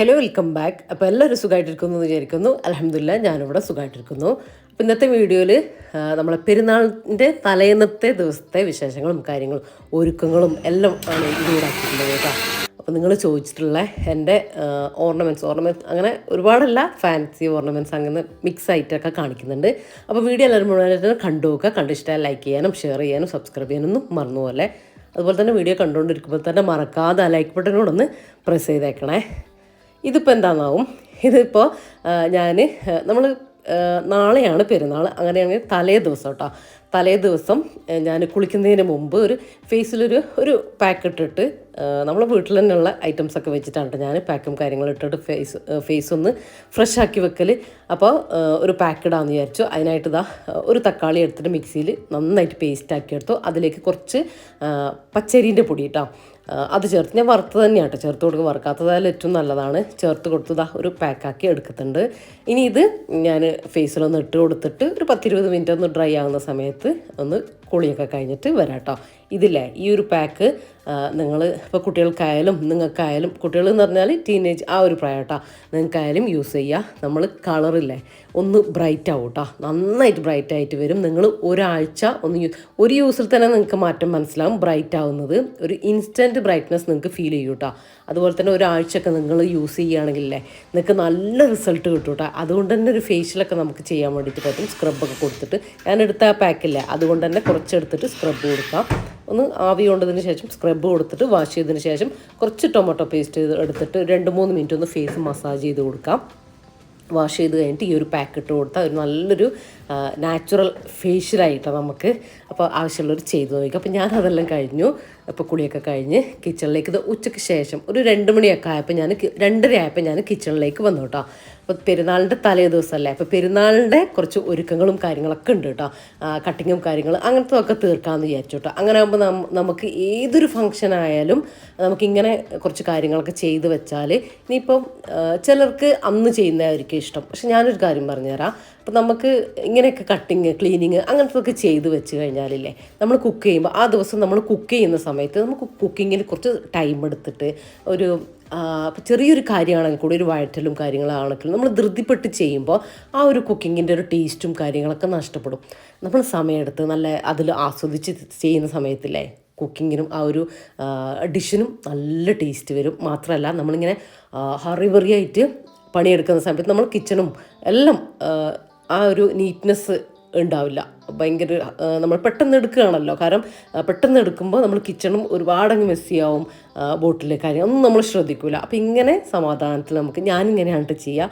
Hello welcome back അപ്പോൾ എല്ലാവരും സുഖമായിട്ടിരിക്കുന്നു എന്ന് വിചാരിക്കുന്നു. അലഹമില്ല ഞാനിവിടെ സുഖമായിട്ടിരിക്കുന്നു അപ്പോൾ ഇന്നത്തെ വീഡിയോയിൽ നമ്മളെ പെരുന്നാളിന്റെ തലേന്നത്തെ ദിവസത്തെ വിശേഷങ്ങളും കാര്യങ്ങളും ഒരുക്കങ്ങളും എല്ലാം ആണ് ഇതിലൂടാക്കിയിട്ടുള്ളത് കേട്ടോ. അപ്പോൾ നിങ്ങൾ ചോദിച്ചിട്ടുള്ള എന്റെ ഓർണമെന്റ്സ് ഓർണമെന്റ്സ് അങ്ങനെ ഒരുപാടല്ല ഫാൻസി ഓർണമെന്റ്സ് അങ്ങനെ മിക്സ് ആയിട്ടൊക്കെ കാണിക്കുന്നുണ്ട്. അപ്പോൾ വീഡിയോ എല്ലാവരും മുഴുവനായിട്ട് കണ്ടു നോക്കുക. കണ്ടിഷ്ടമായി ലൈക്ക് ചെയ്യാനും ഷെയർ ചെയ്യാനും സബ്സ്ക്രൈബ് ചെയ്യാനൊന്നും മറന്നുപോലെ അതുപോലെ തന്നെ വീഡിയോ കണ്ടുകൊണ്ടിരിക്കുമ്പോൾ തന്നെ മറക്കാതെ ലൈക്ക് ബട്ടനോടൊന്ന് പ്രസ് ചെയ്തേക്കണേ. ഇതിപ്പോൾ എന്താണെന്നാവും ഇതിപ്പോൾ ഞാൻ നമ്മൾ നാളെയാണ് പെരുന്നാൾ അങ്ങനെയാണെങ്കിൽ തലേ ദിവസം കേട്ടോ തലേ ദിവസം ഞാൻ കുളിക്കുന്നതിന് മുമ്പ് ഒരു ഫേസിലൊരു ഒരു പാക്ക് ഇട്ടിട്ട് നമ്മളെ വീട്ടിൽ തന്നെയുള്ള ഐറ്റംസ് ഒക്കെ വെച്ചിട്ടാണ് ഞാൻ പാക്കും കാര്യങ്ങളും ഇട്ടിട്ട് ഫേസ് ഫേസ് ഒന്ന് ഫ്രഷ് ആക്കി വെക്കൽ അപ്പോൾ ഒരു പാക്ക് ഇടാമെന്ന് വിചാരിച്ചു. അതിനായിട്ട് ഇതാ ഒരു തക്കാളി എടുത്തിട്ട് മിക്സിയിൽ നന്നായിട്ട് പേസ്റ്റ് ആക്കി എടുത്തു. അതിലേക്ക് കുറച്ച് പച്ചരീന്റെ പൊടി കേട്ടോ അത് ചേർത്ത് ഞാൻ വറുത്ത് തന്നെയാണ് കേട്ടോ ചേർത്ത് കൊടുക്കുക വറുക്കാത്തതായാലും ഏറ്റവും നല്ലതാണ്. ചേർത്ത് കൊടുത്തതാ ഒരു പാക്കാക്കി എടുക്കുന്നുണ്ട്. ഇനി ഇത് ഞാൻ ഫേസിലൊന്ന് ഇട്ട് കൊടുത്തിട്ട് ഒരു പത്തിരുപത് മിനിറ്റ് ഒന്ന് ഡ്രൈ ആകുന്ന സമയത്ത് ഒന്ന് കുളിയൊക്കെ കഴിഞ്ഞിട്ട് വരാം കേട്ടോ ഇതില്ലേ ഈ ഒരു പാക്ക് നിങ്ങൾ ഇപ്പോൾ കുട്ടികൾക്കായാലും നിങ്ങൾക്കായാലും കുട്ടികൾ എന്ന് പറഞ്ഞാൽ ടീനേജ് ആ ഒരു പ്രായം കേട്ടോ നിങ്ങൾക്കായാലും യൂസ് ചെയ്യുക നമ്മൾ കളറില്ലേ ഒന്ന് ബ്രൈറ്റ് ആവും കേട്ടോ നന്നായിട്ട് ബ്രൈറ്റ് ആയിട്ട് വരും. നിങ്ങൾ ഒരാഴ്ച ഒന്ന് ഒരു യൂസിൽ തന്നെ നിങ്ങൾക്ക് മാറ്റം മനസ്സിലാവും. ബ്രൈറ്റ് ആവുന്നത് ഒരു ഇൻസ്റ്റന്റ് ബ്രൈറ്റ്നസ് നിങ്ങൾക്ക് ഫീൽ ചെയ്യും കേട്ടോ അതുപോലെ തന്നെ ഒരാഴ്ചയൊക്കെ നിങ്ങൾ യൂസ് ചെയ്യുകയാണെങ്കിലേ നിങ്ങൾക്ക് നല്ല റിസൾട്ട് കിട്ടും കേട്ടോ അതുകൊണ്ട് തന്നെ ഒരു ഫേഷ്യലൊക്കെ നമുക്ക് ചെയ്യാൻ വേണ്ടിയിട്ട് പറ്റും. സ്ക്രബൊക്കെ കൊടുത്തിട്ട്. ഞാൻ എടുത്ത ആ പാക്കില്ലേ അതുകൊണ്ട് തന്നെ കുറച്ചെടുത്തിട്ട് സ്ക്രബ് കൊടുക്കാം. ഒന്ന് ആവി കൊണ്ടതിന് ശേഷം സ്ക്രബ് കൊടുത്തിട്ട് വാഷ് ചെയ്തതിന് ശേഷം കുറച്ച് ടൊമാറ്റോ പേസ്റ്റ് എടുത്തിട്ട് രണ്ട് മൂന്ന് മിനിറ്റ് ഒന്ന് ഫേസ് മസാജ് ചെയ്ത് കൊടുക്കാം. വാഷ് ചെയ്ത് കഴിഞ്ഞിട്ട് ഈ ഒരു പാക്കറ്റ് കൊടുത്താൽ ഒരു നല്ലൊരു നാച്ചുറൽ ഫേഷ്യലായിട്ടാണ് നമുക്ക് അപ്പോൾ ആവശ്യമുള്ളവർ ചെയ്തു നോക്കുക. അപ്പോൾ ഞാൻ അതെല്ലാം കഴിഞ്ഞു. അപ്പോൾ കുളിയൊക്കെ കഴിഞ്ഞ് കിച്ചണിലേക്ക് ഇത് ഉച്ചയ്ക്ക് ശേഷം ഒരു രണ്ട് മണിയൊക്കെ ആയപ്പോൾ ഞാൻ രണ്ടര ആയപ്പോൾ ഞാൻ കിച്ചണിലേക്ക് വന്നു കേട്ടോ. അപ്പോൾ പെരുന്നാളിന്റെ തലേ ദിവസമല്ലേ? അപ്പോൾ പെരുന്നാളിന്റെ കുറച്ച് ഒരുക്കങ്ങളും കാര്യങ്ങളൊക്കെ ഉണ്ട് കേട്ടോ. കട്ടിങ്ങും കാര്യങ്ങളും അങ്ങനത്തെ ഒക്കെ തീർക്കാമെന്ന് വിചാരിച്ചു കേട്ടോ. അങ്ങനെ ആകുമ്പോൾ നമുക്ക് ഏതൊരു ഫംഗ്ഷൻ ആയാലും നമുക്കിങ്ങനെ കുറച്ച് കാര്യങ്ങളൊക്കെ ചെയ്ത് വെച്ചാൽ ഇനിയിപ്പം ചിലർക്ക് അന്ന് ചെയ്യുന്നതായിരിക്കും ഇഷ്ടം. പക്ഷെ ഞാനൊരു കാര്യം പറഞ്ഞുതരാം. അപ്പം നമുക്ക് ഇങ്ങനെയൊക്കെ കട്ടിങ് ക്ലീനിങ് അങ്ങനത്തെയൊക്കെ ചെയ്ത് വെച്ച് കഴിഞ്ഞാലില്ലേ നമ്മൾ കുക്ക് ചെയ്യുമ്പോൾ ആ ദിവസം നമ്മൾ കുക്ക് ചെയ്യുന്ന സമയത്ത് നമുക്ക് കുക്കിങ്ങിൽ കുറച്ച് ടൈം എടുത്തിട്ട് ഒരു ചെറിയൊരു കാര്യമാണെങ്കിൽ കൂടി ഒരു വഴറ്റലും കാര്യങ്ങളാണെങ്കിലും നമ്മൾ ധൃതിപ്പെട്ട് ചെയ്യുമ്പോൾ ആ ഒരു കുക്കിങ്ങിന്റെ ഒരു ടേസ്റ്റും കാര്യങ്ങളൊക്കെ നഷ്ടപ്പെടും. നമ്മൾ സമയമെടുത്ത് നല്ല അതിൽ ആസ്വദിച്ച് ചെയ്യുന്ന സമയത്തില്ലേ കുക്കിങ്ങിനും ആ ഒരു ഡിഷിനും നല്ല ടേസ്റ്റ് വരും. മാത്രമല്ല നമ്മളിങ്ങനെ ഹറിവറിയായിട്ട് പണിയെടുക്കുന്ന സമയത്ത് നമ്മൾ കിച്ചണും എല്ലാം ആ ഒരു നീറ്റ്നെസ് ഉണ്ടാവില്ല. ഭയങ്കര നമ്മൾ പെട്ടെന്ന് എടുക്കുകയാണല്ലോ. കാരണം പെട്ടെന്ന് എടുക്കുമ്പോൾ നമ്മൾ കിച്ചണും ഒരുപാടങ്ങ് മെസ്സിയാവും ബോട്ടിലെ കാര്യം. ഒന്നും നമ്മൾ ശ്രദ്ധിക്കില്ല അപ്പം ഇങ്ങനെ സമാധാനത്തിൽ നമുക്ക് ഞാനിങ്ങനെയാണ് ചെയ്യുക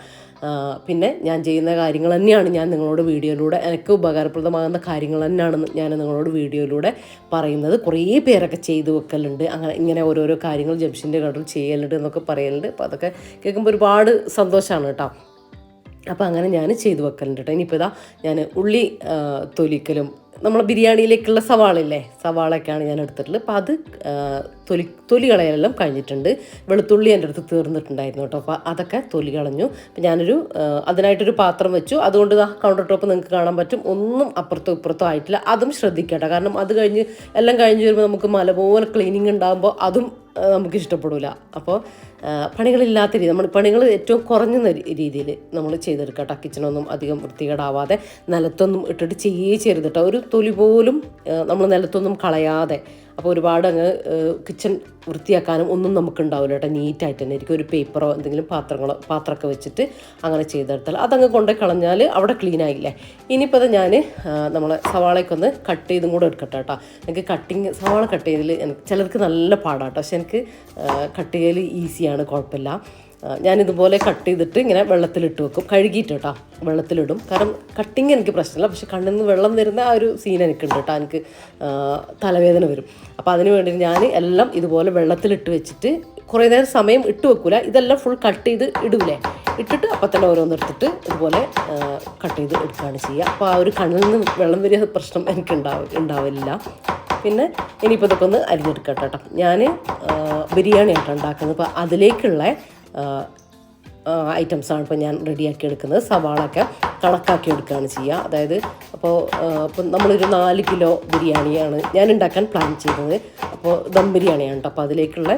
പിന്നെ ഞാൻ ചെയ്യുന്ന കാര്യങ്ങൾ തന്നെയാണ് ഞാൻ നിങ്ങളോട് വീഡിയോയിലൂടെ എനിക്ക് ഉപകാരപ്രദമാകുന്ന കാര്യങ്ങൾ തന്നെയാണ് ഞാൻ നിങ്ങളോട് വീഡിയോയിലൂടെ പറയുന്നത്. കുറേ പേരൊക്കെ ചെയ്തു വെക്കലുണ്ട്. അങ്ങനെ ഇങ്ങനെ ഓരോരോ കാര്യങ്ങൾ ജംഷന്റെ കടൽ ചെയ്യലുണ്ട് എന്നൊക്കെ പറയലുണ്ട്. അപ്പോൾ അതൊക്കെ കേൾക്കുമ്പോൾ ഒരുപാട് സന്തോഷമാണ് കേട്ടോ അപ്പോൾ അങ്ങനെ ഞാൻ ചെയ്തു വെക്കലുണ്ട് കേട്ടോ ഇനിയിപ്പോൾ ഇതാ ഞാൻ ഉള്ളി തൊലിക്കലും നമ്മൾ ബിരിയാണിയിലേക്കുള്ള സവാളില്ലേ സവാളയൊക്കെയാണ് ഞാൻ എടുത്തിട്ടുള്ളത്. അപ്പോൾ അത് തൊലി തൊലി കളയലെല്ലാം കഴിഞ്ഞിട്ടുണ്ട്. വെളുത്തുള്ളി എന്റെ അടുത്ത് തീർന്നിട്ടുണ്ടായിരുന്നു കേട്ടോ അപ്പോൾ അതൊക്കെ തൊലി കളഞ്ഞു. അപ്പോൾ ഞാനൊരു അതിനായിട്ടൊരു പാത്രം വെച്ചു. അതുകൊണ്ട് ആ കൗണ്ടർ ടോപ്പ് നിങ്ങൾക്ക് കാണാൻ പറ്റും. ഒന്നും അപ്പുറത്തോ ഇപ്പുറത്തോ ആയിട്ടില്ല. അതും ശ്രദ്ധിക്കട്ടെ കാരണം അത് കഴിഞ്ഞ് എല്ലാം കഴിഞ്ഞ് വരുമ്പോൾ നമുക്ക് മല പോലെ ക്ലീനിങ് ഉണ്ടാകുമ്പോൾ അതും നമുക്ക് ഇഷ്ടപ്പെടില്ല അപ്പോൾ പണികളില്ലാത്ത രീതി നമ്മൾ പണികൾ ഏറ്റവും കുറഞ്ഞ രീതിയിൽ നമ്മൾ ചെയ്തെടുക്കുക. കേട്ടോ കിച്ചണൊന്നും അധികം വൃത്തികേടാവാതെ നിലത്തൊന്നും ഇട്ടിട്ട് ചെയ്യേ ചെയ്യരുത് കേട്ടോ. ഒരു തൊലി പോലും നമ്മൾ നിലത്തൊന്നും കളയാതെ അപ്പോൾ ഒരുപാട് അങ്ങ് കിച്ചൺ വൃത്തിയാക്കാനും ഒന്നും നമുക്ക് ഉണ്ടാവില്ല കേട്ടോ. നീറ്റായിട്ട് തന്നെ. ആയിരിക്കും ഒരു പേപ്പറോ എന്തെങ്കിലും പാത്രങ്ങളോ പാത്രമൊക്കെ വെച്ചിട്ട് അങ്ങനെ ചെയ്തെടുത്താൽ അതങ്ങ് കൊണ്ടു കളഞ്ഞാൽ അവിടെ ക്ലീൻ ആയില്ലേ? ഇനിയിപ്പോൾ അത് ഞാൻ നമ്മളെ സവാളയ്ക്കൊന്ന് കട്ട് ചെയ്തും കൂടെ എടുക്കട്ടെ കേട്ടോ. എനിക്ക് കട്ടിങ് സവാള കട്ട് ചെയ്തതിൽ എനിക്ക് ചിലർക്ക് നല്ല പാടാട്ടോ പക്ഷെ എനിക്ക് കട്ട് ചെയ്യൽ ഈസിയാണ് കുഴപ്പമില്ല. ഞാനിതുപോലെ കട്ട് ചെയ്തിട്ട് ഇങ്ങനെ വെള്ളത്തിലിട്ട് വെക്കും. കഴുകിയിട്ട് കേട്ടോ വെള്ളത്തിലിടും. കാരണം കട്ടിങ് എനിക്ക് പ്രശ്നമില്ല. പക്ഷെ കണ്ണിൽ നിന്ന് വെള്ളം വരുന്ന ആ ഒരു സീൻ എനിക്കുണ്ട് കേട്ടോ. എനിക്ക് തലവേദന വരും. അപ്പോൾ അതിന് വേണ്ടി ഞാൻ എല്ലാം ഇതുപോലെ വെള്ളത്തിലിട്ട് വെച്ചിട്ട് കുറേ നേരം സമയം ഇട്ട് വെക്കൂല. ഇതെല്ലാം ഫുൾ കട്ട് ചെയ്ത് ഇടൂലേ. ഇട്ടിട്ട് അപ്പം തന്നെ ഓരോന്നെടുത്തിട്ട് ഇതുപോലെ കട്ട് ചെയ്ത് എടുക്കുകയാണ് ചെയ്യുക അപ്പോൾ ആ ഒരു കണ്ണിൽ നിന്ന് വെള്ളം വരിക പ്രശ്നം എനിക്ക് ഉണ്ടാവും ഉണ്ടാവില്ല. പിന്നെ ഇനിയിപ്പോൾ ഇതൊക്കെ ഒന്ന് അരിഞ്ഞെടുക്കട്ടെ കേട്ടോ. ഞാൻ ആയിട്ടാണ് ഉണ്ടാക്കുന്നത്. അപ്പോൾ അതിലേക്കുള്ള ഐറ്റംസാണ് ഇപ്പോൾ ഞാൻ റെഡിയാക്കി എടുക്കുന്നത്. സവാളൊക്കെ കണക്കാക്കി എടുക്കുകയാണ് ചെയ്യുക. അതായത് അപ്പോൾ ഇപ്പം നമ്മളൊരു നാല് കിലോ ബിരിയാണിയാണ് ഞാൻ ഉണ്ടാക്കാൻ പ്ലാൻ ചെയ്തത്. അപ്പോൾ ദം ബിരിയാണിയാണ് കേട്ടോ. അപ്പോൾ അതിലേക്കുള്ള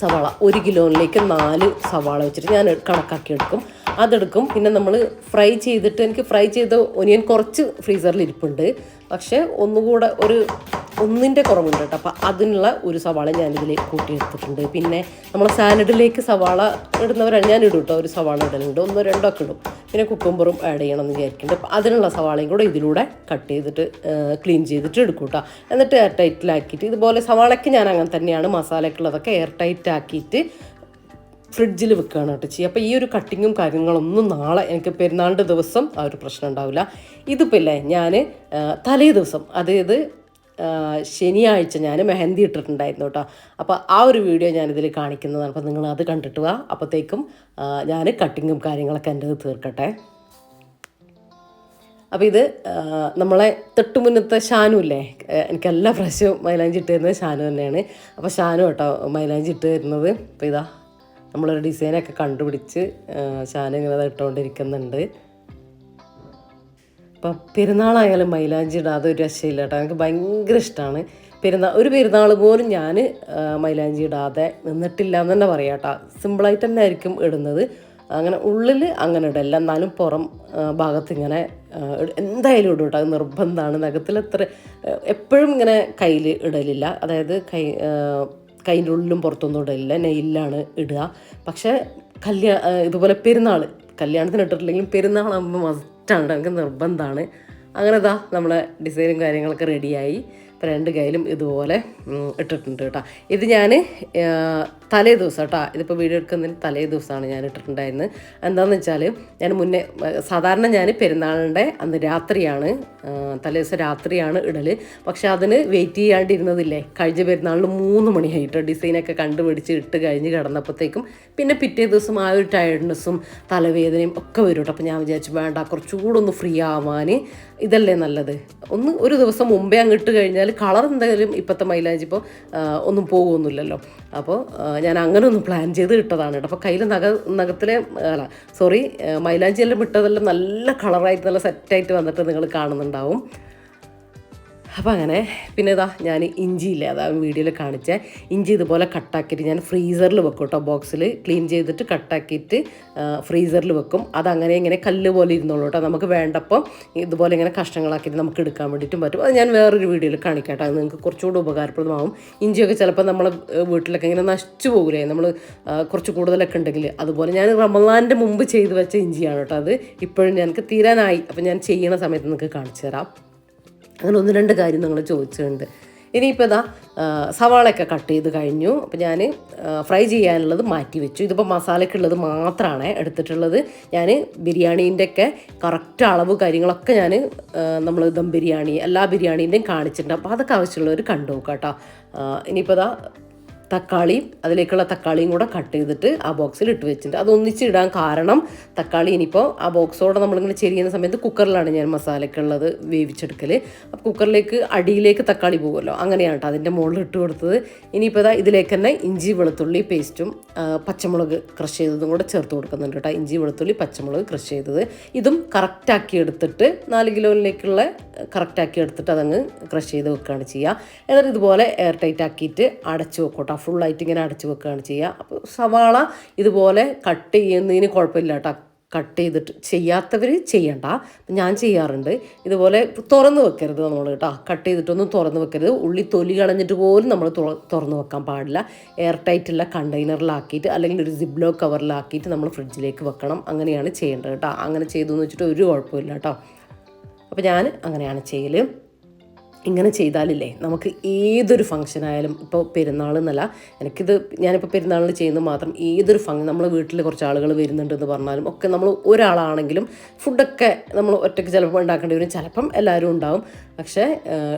സവാള ഒരു കിലോയിലേക്ക് നാല് സവാള വെച്ചിട്ട് ഞാൻ കണക്കാക്കി എടുക്കും. അതെടുക്കും. പിന്നെ നമ്മൾ ഫ്രൈ ചെയ്തിട്ട് എനിക്ക് ഫ്രൈ ചെയ്ത ഒനിയൻ കുറച്ച് ഫ്രീസറിൽ ഇരിപ്പുണ്ട്. പക്ഷേ ഒന്നുകൂടെ ഒരു ഒന്നിന്റെ കുറവുണ്ട് കേട്ടോ. അപ്പോൾ അതിനുള്ള ഒരു സവാള ഞാനിതിൽ കൂട്ടിയെടുത്തിട്ടുണ്ട്. പിന്നെ നമ്മൾ സാലഡിലേക്ക് സവാള ഇടുന്നവരാണ് ഞാൻ ഇടും കേട്ടോ. ഒരു സവാള ഇടലുണ്ട്. ഒന്നോ രണ്ടോ ഒക്കെ ഇടും. പിന്നെ കുക്കുംബറും ആഡ് ചെയ്യണം എന്ന് വിചാരിക്കുന്നുണ്ട്. അപ്പോൾ അതിനുള്ള സവാളയും കൂടെ ഇതിലൂടെ കട്ട് ചെയ്തിട്ട് ക്ലീൻ ചെയ്തിട്ട് എടുക്കും കേട്ടോ. എന്നിട്ട് എയർ ടൈറ്റിലാക്കിയിട്ട് ഇതുപോലെ സവാളയ്ക്ക് ഞാൻ അങ്ങനെ തന്നെയാണ് മസാലയ്ക്കുള്ളതൊക്കെ എയർ ടൈറ്റ് ആക്കിയിട്ട് ഫ്രിഡ്ജിൽ വെക്കുകയാണ് കേട്ടോ ചെയ്യുക അപ്പോൾ ഈ ഒരു കട്ടിങ്ങും കാര്യങ്ങളൊന്നും നാളെ എനിക്ക് പെരുന്നാളിന്റെ ദിവസം ആ ഒരു പ്രശ്നം ഉണ്ടാവില്ല. ഇതിപ്പോൾ ഇല്ലേ ഞാൻ തലേ ദിവസം അതായത് ശനിയാഴ്ച ഞാൻ മെഹന്തി ഇട്ടിട്ടുണ്ടായിരുന്നു കേട്ടോ. അപ്പോൾ ആ ഒരു വീഡിയോ ഞാനിതിൽ കാണിക്കുന്നതാണ്. അപ്പോൾ നിങ്ങൾ അത് കണ്ടിട്ട് വാ. അപ്പോഴത്തേക്കും ഞാൻ കട്ടിങ്ങും കാര്യങ്ങളൊക്കെ എന്റെ തീർക്കട്ടെ. അപ്പോൾ ഇത് നമ്മളെ തൊട്ട് മുന്നത്തെ ഷാനു അല്ലേ എനിക്ക് എല്ലാ പ്രാവശ്യവും മൈലാഞ്ചി ഇട്ട് തരുന്നത് ഷാനു തന്നെയാണ്. അപ്പോൾ ഷാനു കേട്ടോ മൈലാഞ്ചി ഇട്ട് തരുന്നത്. അപ്പോൾ ഇതാ നമ്മളൊരു ഡിസൈനൊക്കെ കണ്ടുപിടിച്ച് ഷാന ഇങ്ങനെ ഇട്ടുകൊണ്ടിരിക്കുന്നുണ്ട് അപ്പം പെരുന്നാളായാലും മൈലാഞ്ചി ഇടാതെ ഒരു രക്ഷയില്ല കേട്ടോ. എനിക്ക് ഭയങ്കര ഇഷ്ടമാണ് പെരുന്നാൾ ഒരു പെരുന്നാൾ പോലും ഞാൻ മൈലാഞ്ചി ഇടാതെ നിന്നിട്ടില്ല എന്ന് തന്നെ പറയാം കേട്ടോ. സിമ്പിളായിട്ട് തന്നെ ആയിരിക്കും ഇടുന്നത്. അങ്ങനെ ഉള്ളിൽ അങ്ങനെ ഇടല്ല. എന്നാലും പുറം ഭാഗത്ത് ഇങ്ങനെ എന്തായാലും ഇടും കേട്ടോ. അത് നിർബന്ധമാണ് നഖത്തിൽ എത്ര എപ്പോഴും ഇങ്ങനെ കയ്യിൽ ഇടലില്ല. അതായത് കൈ കൈന്റെ ഉള്ളിലും പുറത്തൊന്നും ഇടില്ല നെയിലാണ് ഇടുക. പക്ഷേ കല്യാ ഇതുപോലെ പെരുന്നാൾ കല്യാണത്തിന് ഇട്ടിട്ടില്ലെങ്കിലും പെരുന്നാളാകുമ്പോൾ മസ്റ്റാണ് നമുക്ക് നിർബന്ധമാണ് അങ്ങനെ ഇതാ നമ്മളെ ഡിസൈനും കാര്യങ്ങളൊക്കെ റെഡിയായി ഇപ്പം രണ്ട് കയ്യിലും ഇതുപോലെ ഇട്ടിട്ടുണ്ട് കേട്ടോ. ഇത് ഞാൻ തലേ ദിവസം കേട്ടോ ഇതിപ്പോൾ വീഡിയോ എടുക്കുന്നതിന് തലേ ദിവസമാണ് ഞാൻ ഇട്ടിട്ടുണ്ടായിരുന്നത്. എന്താണെന്ന് വെച്ചാൽ ഞാൻ മുന്നേ സാധാരണ ഞാൻ പെരുന്നാളിന്റെ അന്ന് രാത്രിയാണ് തലേ ദിവസം രാത്രിയാണ് ഇടൽ പക്ഷെ അതിന് വെയിറ്റ് ചെയ്യാണ്ടിരുന്നതില്ലേ കഴിഞ്ഞ പെരുന്നാളിന് മൂന്ന് മണിയായിട്ട് ഡിസൈനൊക്കെ കണ്ടുപിടിച്ച് ഇട്ട് കഴിഞ്ഞ് കിടന്നപ്പോഴത്തേക്കും പിന്നെ പിറ്റേ ദിവസം ആ ഒരു ടയർഡ്നെസ്സും തലവേദനയും ഒക്കെ വരും കേട്ടോ. അപ്പോൾ ഞാൻ വിചാരിച്ചു വേണ്ട കുറച്ചുകൂടെ ഒന്ന് ഫ്രീ ആവാൻ ഇതല്ലേ നല്ലത്? ഒന്ന് ഒരു ദിവസം മുമ്പേ അങ്ങ് ഇട്ട് കഴിഞ്ഞാൽ കളർ എന്തായാലും ഇപ്പോഴത്തെ മൈലാഞ്ചി ഇപ്പോൾ ഒന്നും പോകുമൊന്നുമില്ലല്ലോ അപ്പോൾ ഞാൻ അങ്ങനെ ഒന്ന് പ്ലാൻ ചെയ്ത് ഇട്ടതാണ് കേട്ടോ. അപ്പോൾ കയ്യിൽ നഗ നഖത്തിലെ അല്ല സോറി മൈലാഞ്ചി എല്ലാം ഇട്ടതെല്ലാം നല്ല കളറായിട്ട് നല്ല സെറ്റായിട്ട് വന്നിട്ട് നിങ്ങൾ കാണുന്നുണ്ടാവും. അപ്പോൾ അങ്ങനെ പിന്നെ ഇതാ ഞാൻ ഇഞ്ചി ഇല്ലേ അതാ വീഡിയോയിൽ കാണിച്ച. ഇഞ്ചി ഇതുപോലെ കട്ടാക്കിയിട്ട് ഞാൻ ഫ്രീസറിൽ വെക്കും കേട്ടോ ബോക്സിൽ ക്ലീൻ ചെയ്തിട്ട് കട്ടാക്കിയിട്ട് ഫ്രീസറിൽ വെക്കും. അതങ്ങനെ ഇങ്ങനെ കല്ല് പോലെ ഇരുന്നോളൂ കേട്ടോ. നമുക്ക് വേണ്ടപ്പോൾ ഇതുപോലെ ഇങ്ങനെ കഷ്ണങ്ങളാക്കിയിട്ട് നമുക്ക് എടുക്കാൻ വേണ്ടിയിട്ടും പറ്റും. അത് ഞാൻ വേറൊരു വീഡിയോയിൽ കാണിക്കാം അത് നിങ്ങൾക്ക് കുറച്ചുകൂടി ഉപകാരപ്രദമാവും. ഇഞ്ചിയൊക്കെ ചിലപ്പോൾ നമ്മളെ വീട്ടിലൊക്കെ ഇങ്ങനെ നശിച്ചു പോകില്ലേ നമ്മൾ കുറച്ച് കൂടുതലൊക്കെ ഉണ്ടെങ്കിൽ അതുപോലെ ഞാൻ റമദാന്റെ മുമ്പ് ചെയ്തു വെച്ച ഇഞ്ചിയാണ് കേട്ടോ അത്. ഇപ്പോഴും ഞങ്ങൾക്ക് തീരാനായി. അപ്പോൾ ഞാൻ ചെയ്യണ സമയത്ത് നിങ്ങൾക്ക് കാണിച്ചു തരാം. അങ്ങനെ ഒന്ന് രണ്ട് കാര്യം നിങ്ങൾ ചോദിച്ചിട്ടുണ്ട്. ഇനിയിപ്പോൾ ഇതാ സവാളയൊക്കെ കട്ട് ചെയ്ത് കഴിഞ്ഞു. അപ്പോൾ ഞാൻ ഫ്രൈ ചെയ്യാനുള്ളത് മാറ്റി വെച്ചു. ഇതിപ്പോൾ മസാലയ്ക്കുള്ളത് മാത്രമാണ് എടുത്തിട്ടുള്ളത്. ഞാൻ ബിരിയാണീന്റെ ഒക്കെ കറക്റ്റ് അളവ് കാര്യങ്ങളൊക്കെ ഞാൻ നമ്മൾ ദം ബിരിയാണി എല്ലാ ബിരിയാണീന്റെയും കാണിച്ചിട്ടുണ്ട്. അപ്പോൾ അതൊക്കെ ആവശ്യമുള്ളവർ കണ്ടു നോക്കാം കേട്ടോ ഇനിയിപ്പോൾ ഇതാ തക്കാളിയും അതിലേക്കുള്ള തക്കാളിയും കൂടെ കട്ട് ചെയ്തിട്ട് ആ ബോക്സിൽ ഇട്ട് വെച്ചിട്ടുണ്ട്. അത് ഒന്നിച്ചിടാൻ കാരണം തക്കാളി ഇനിയിപ്പോൾ ആ ബോക്സോടെ നമ്മളിങ്ങനെ ചെരിയുന്ന സമയത്ത് കുക്കറിലാണ് ഞാൻ മസാലയ്ക്കുള്ളത് വേവിച്ചെടുക്കൽ അപ്പോൾ കുക്കറിലേക്ക് അടിയിലേക്ക് തക്കാളി പോകുമല്ലോ അങ്ങനെയാണ് കേട്ടോ അതിന്റെ മുകളിൽ ഇട്ട് കൊടുത്തത്. ഇനിയിപ്പോൾ ഇതാ ഇതിലേക്ക് തന്നെ ഇഞ്ചി വെളുത്തുള്ളി പേസ്റ്റും പച്ചമുളക് ക്രഷ് ചെയ്തതും കൂടെ ചേർത്ത് കൊടുക്കുന്നുണ്ട് കേട്ടോ ഇഞ്ചി വെളുത്തുള്ളി പച്ചമുളക് ക്രഷ് ചെയ്തത്. ഇതും കറക്റ്റാക്കി എടുത്തിട്ട് നാല് കിലോയിലേക്കുള്ള കറക്റ്റാക്കി എടുത്തിട്ട് അതങ്ങ് ക്രഷ് ചെയ്ത് വെക്കുകയാണ് ചെയ്യുക എന്നിട്ട് ഇതുപോലെ എയർ ടൈറ്റ് ആക്കിയിട്ട് അടച്ചു വെക്കും കേട്ടോ ഫുള്ളായിട്ട് ഇങ്ങനെ അടച്ചു വെക്കുകയാണ് ചെയ്യുക. അപ്പോൾ സവാള ഇതുപോലെ കട്ട് ചെയ്യുന്നതിന് കുഴപ്പമില്ല കേട്ടോ. കട്ട് ചെയ്തിട്ട് ചെയ്യാത്തവർ ചെയ്യണ്ട. ഞാൻ ചെയ്യാറുണ്ട്. ഇതുപോലെ തുറന്ന് വെക്കരുത് നമ്മൾ കേട്ടോ. കട്ട് ചെയ്തിട്ടൊന്നും തുറന്ന് വെക്കരുത്. ഉള്ളി തൊലി കളഞ്ഞിട്ട് പോലും നമ്മൾ തുറ- തുറന്ന് വെക്കാൻ പാടില്ല. എയർ ടൈറ്റുള്ള കണ്ടെയ്നറിലാക്കിയിട്ട് അല്ലെങ്കിൽ ഒരു സിബ്ലോ കവറിലാക്കിയിട്ട് നമ്മൾ ഫ്രിഡ്ജിലേക്ക് വെക്കണം. അങ്ങനെയാണ് ചെയ്യേണ്ടത് കേട്ടോ. അങ്ങനെ ചെയ്തു എന്ന് വെച്ചിട്ട് ഒരു കുഴപ്പമില്ല കേട്ടോ. അപ്പോൾ ഞാൻ അങ്ങനെയാണ് ചെയ്യൽ ഇങ്ങനെ ചെയ്താലില്ലേ നമുക്ക് ഏതൊരു ഫംഗ്ഷൻ ആയാലും ഇപ്പോൾ പെരുന്നാൾ എന്നല്ല എനിക്കിത് ഞാനിപ്പോൾ പെരുന്നാളിൽ ചെയ്യുന്നത് മാത്രം ഏതൊരു ഫങ് നമ്മളെ വീട്ടിൽ കുറച്ച് ആളുകൾ വരുന്നുണ്ടെന്ന് പറഞ്ഞാലും ഒക്കെ നമ്മൾ ഒരാളാണെങ്കിലും ഫുഡൊക്കെ നമ്മൾ ഒറ്റയ്ക്ക് ചിലപ്പോൾ ഉണ്ടാക്കേണ്ടി വരും. ചിലപ്പം എല്ലാവരും ഉണ്ടാവും. പക്ഷേ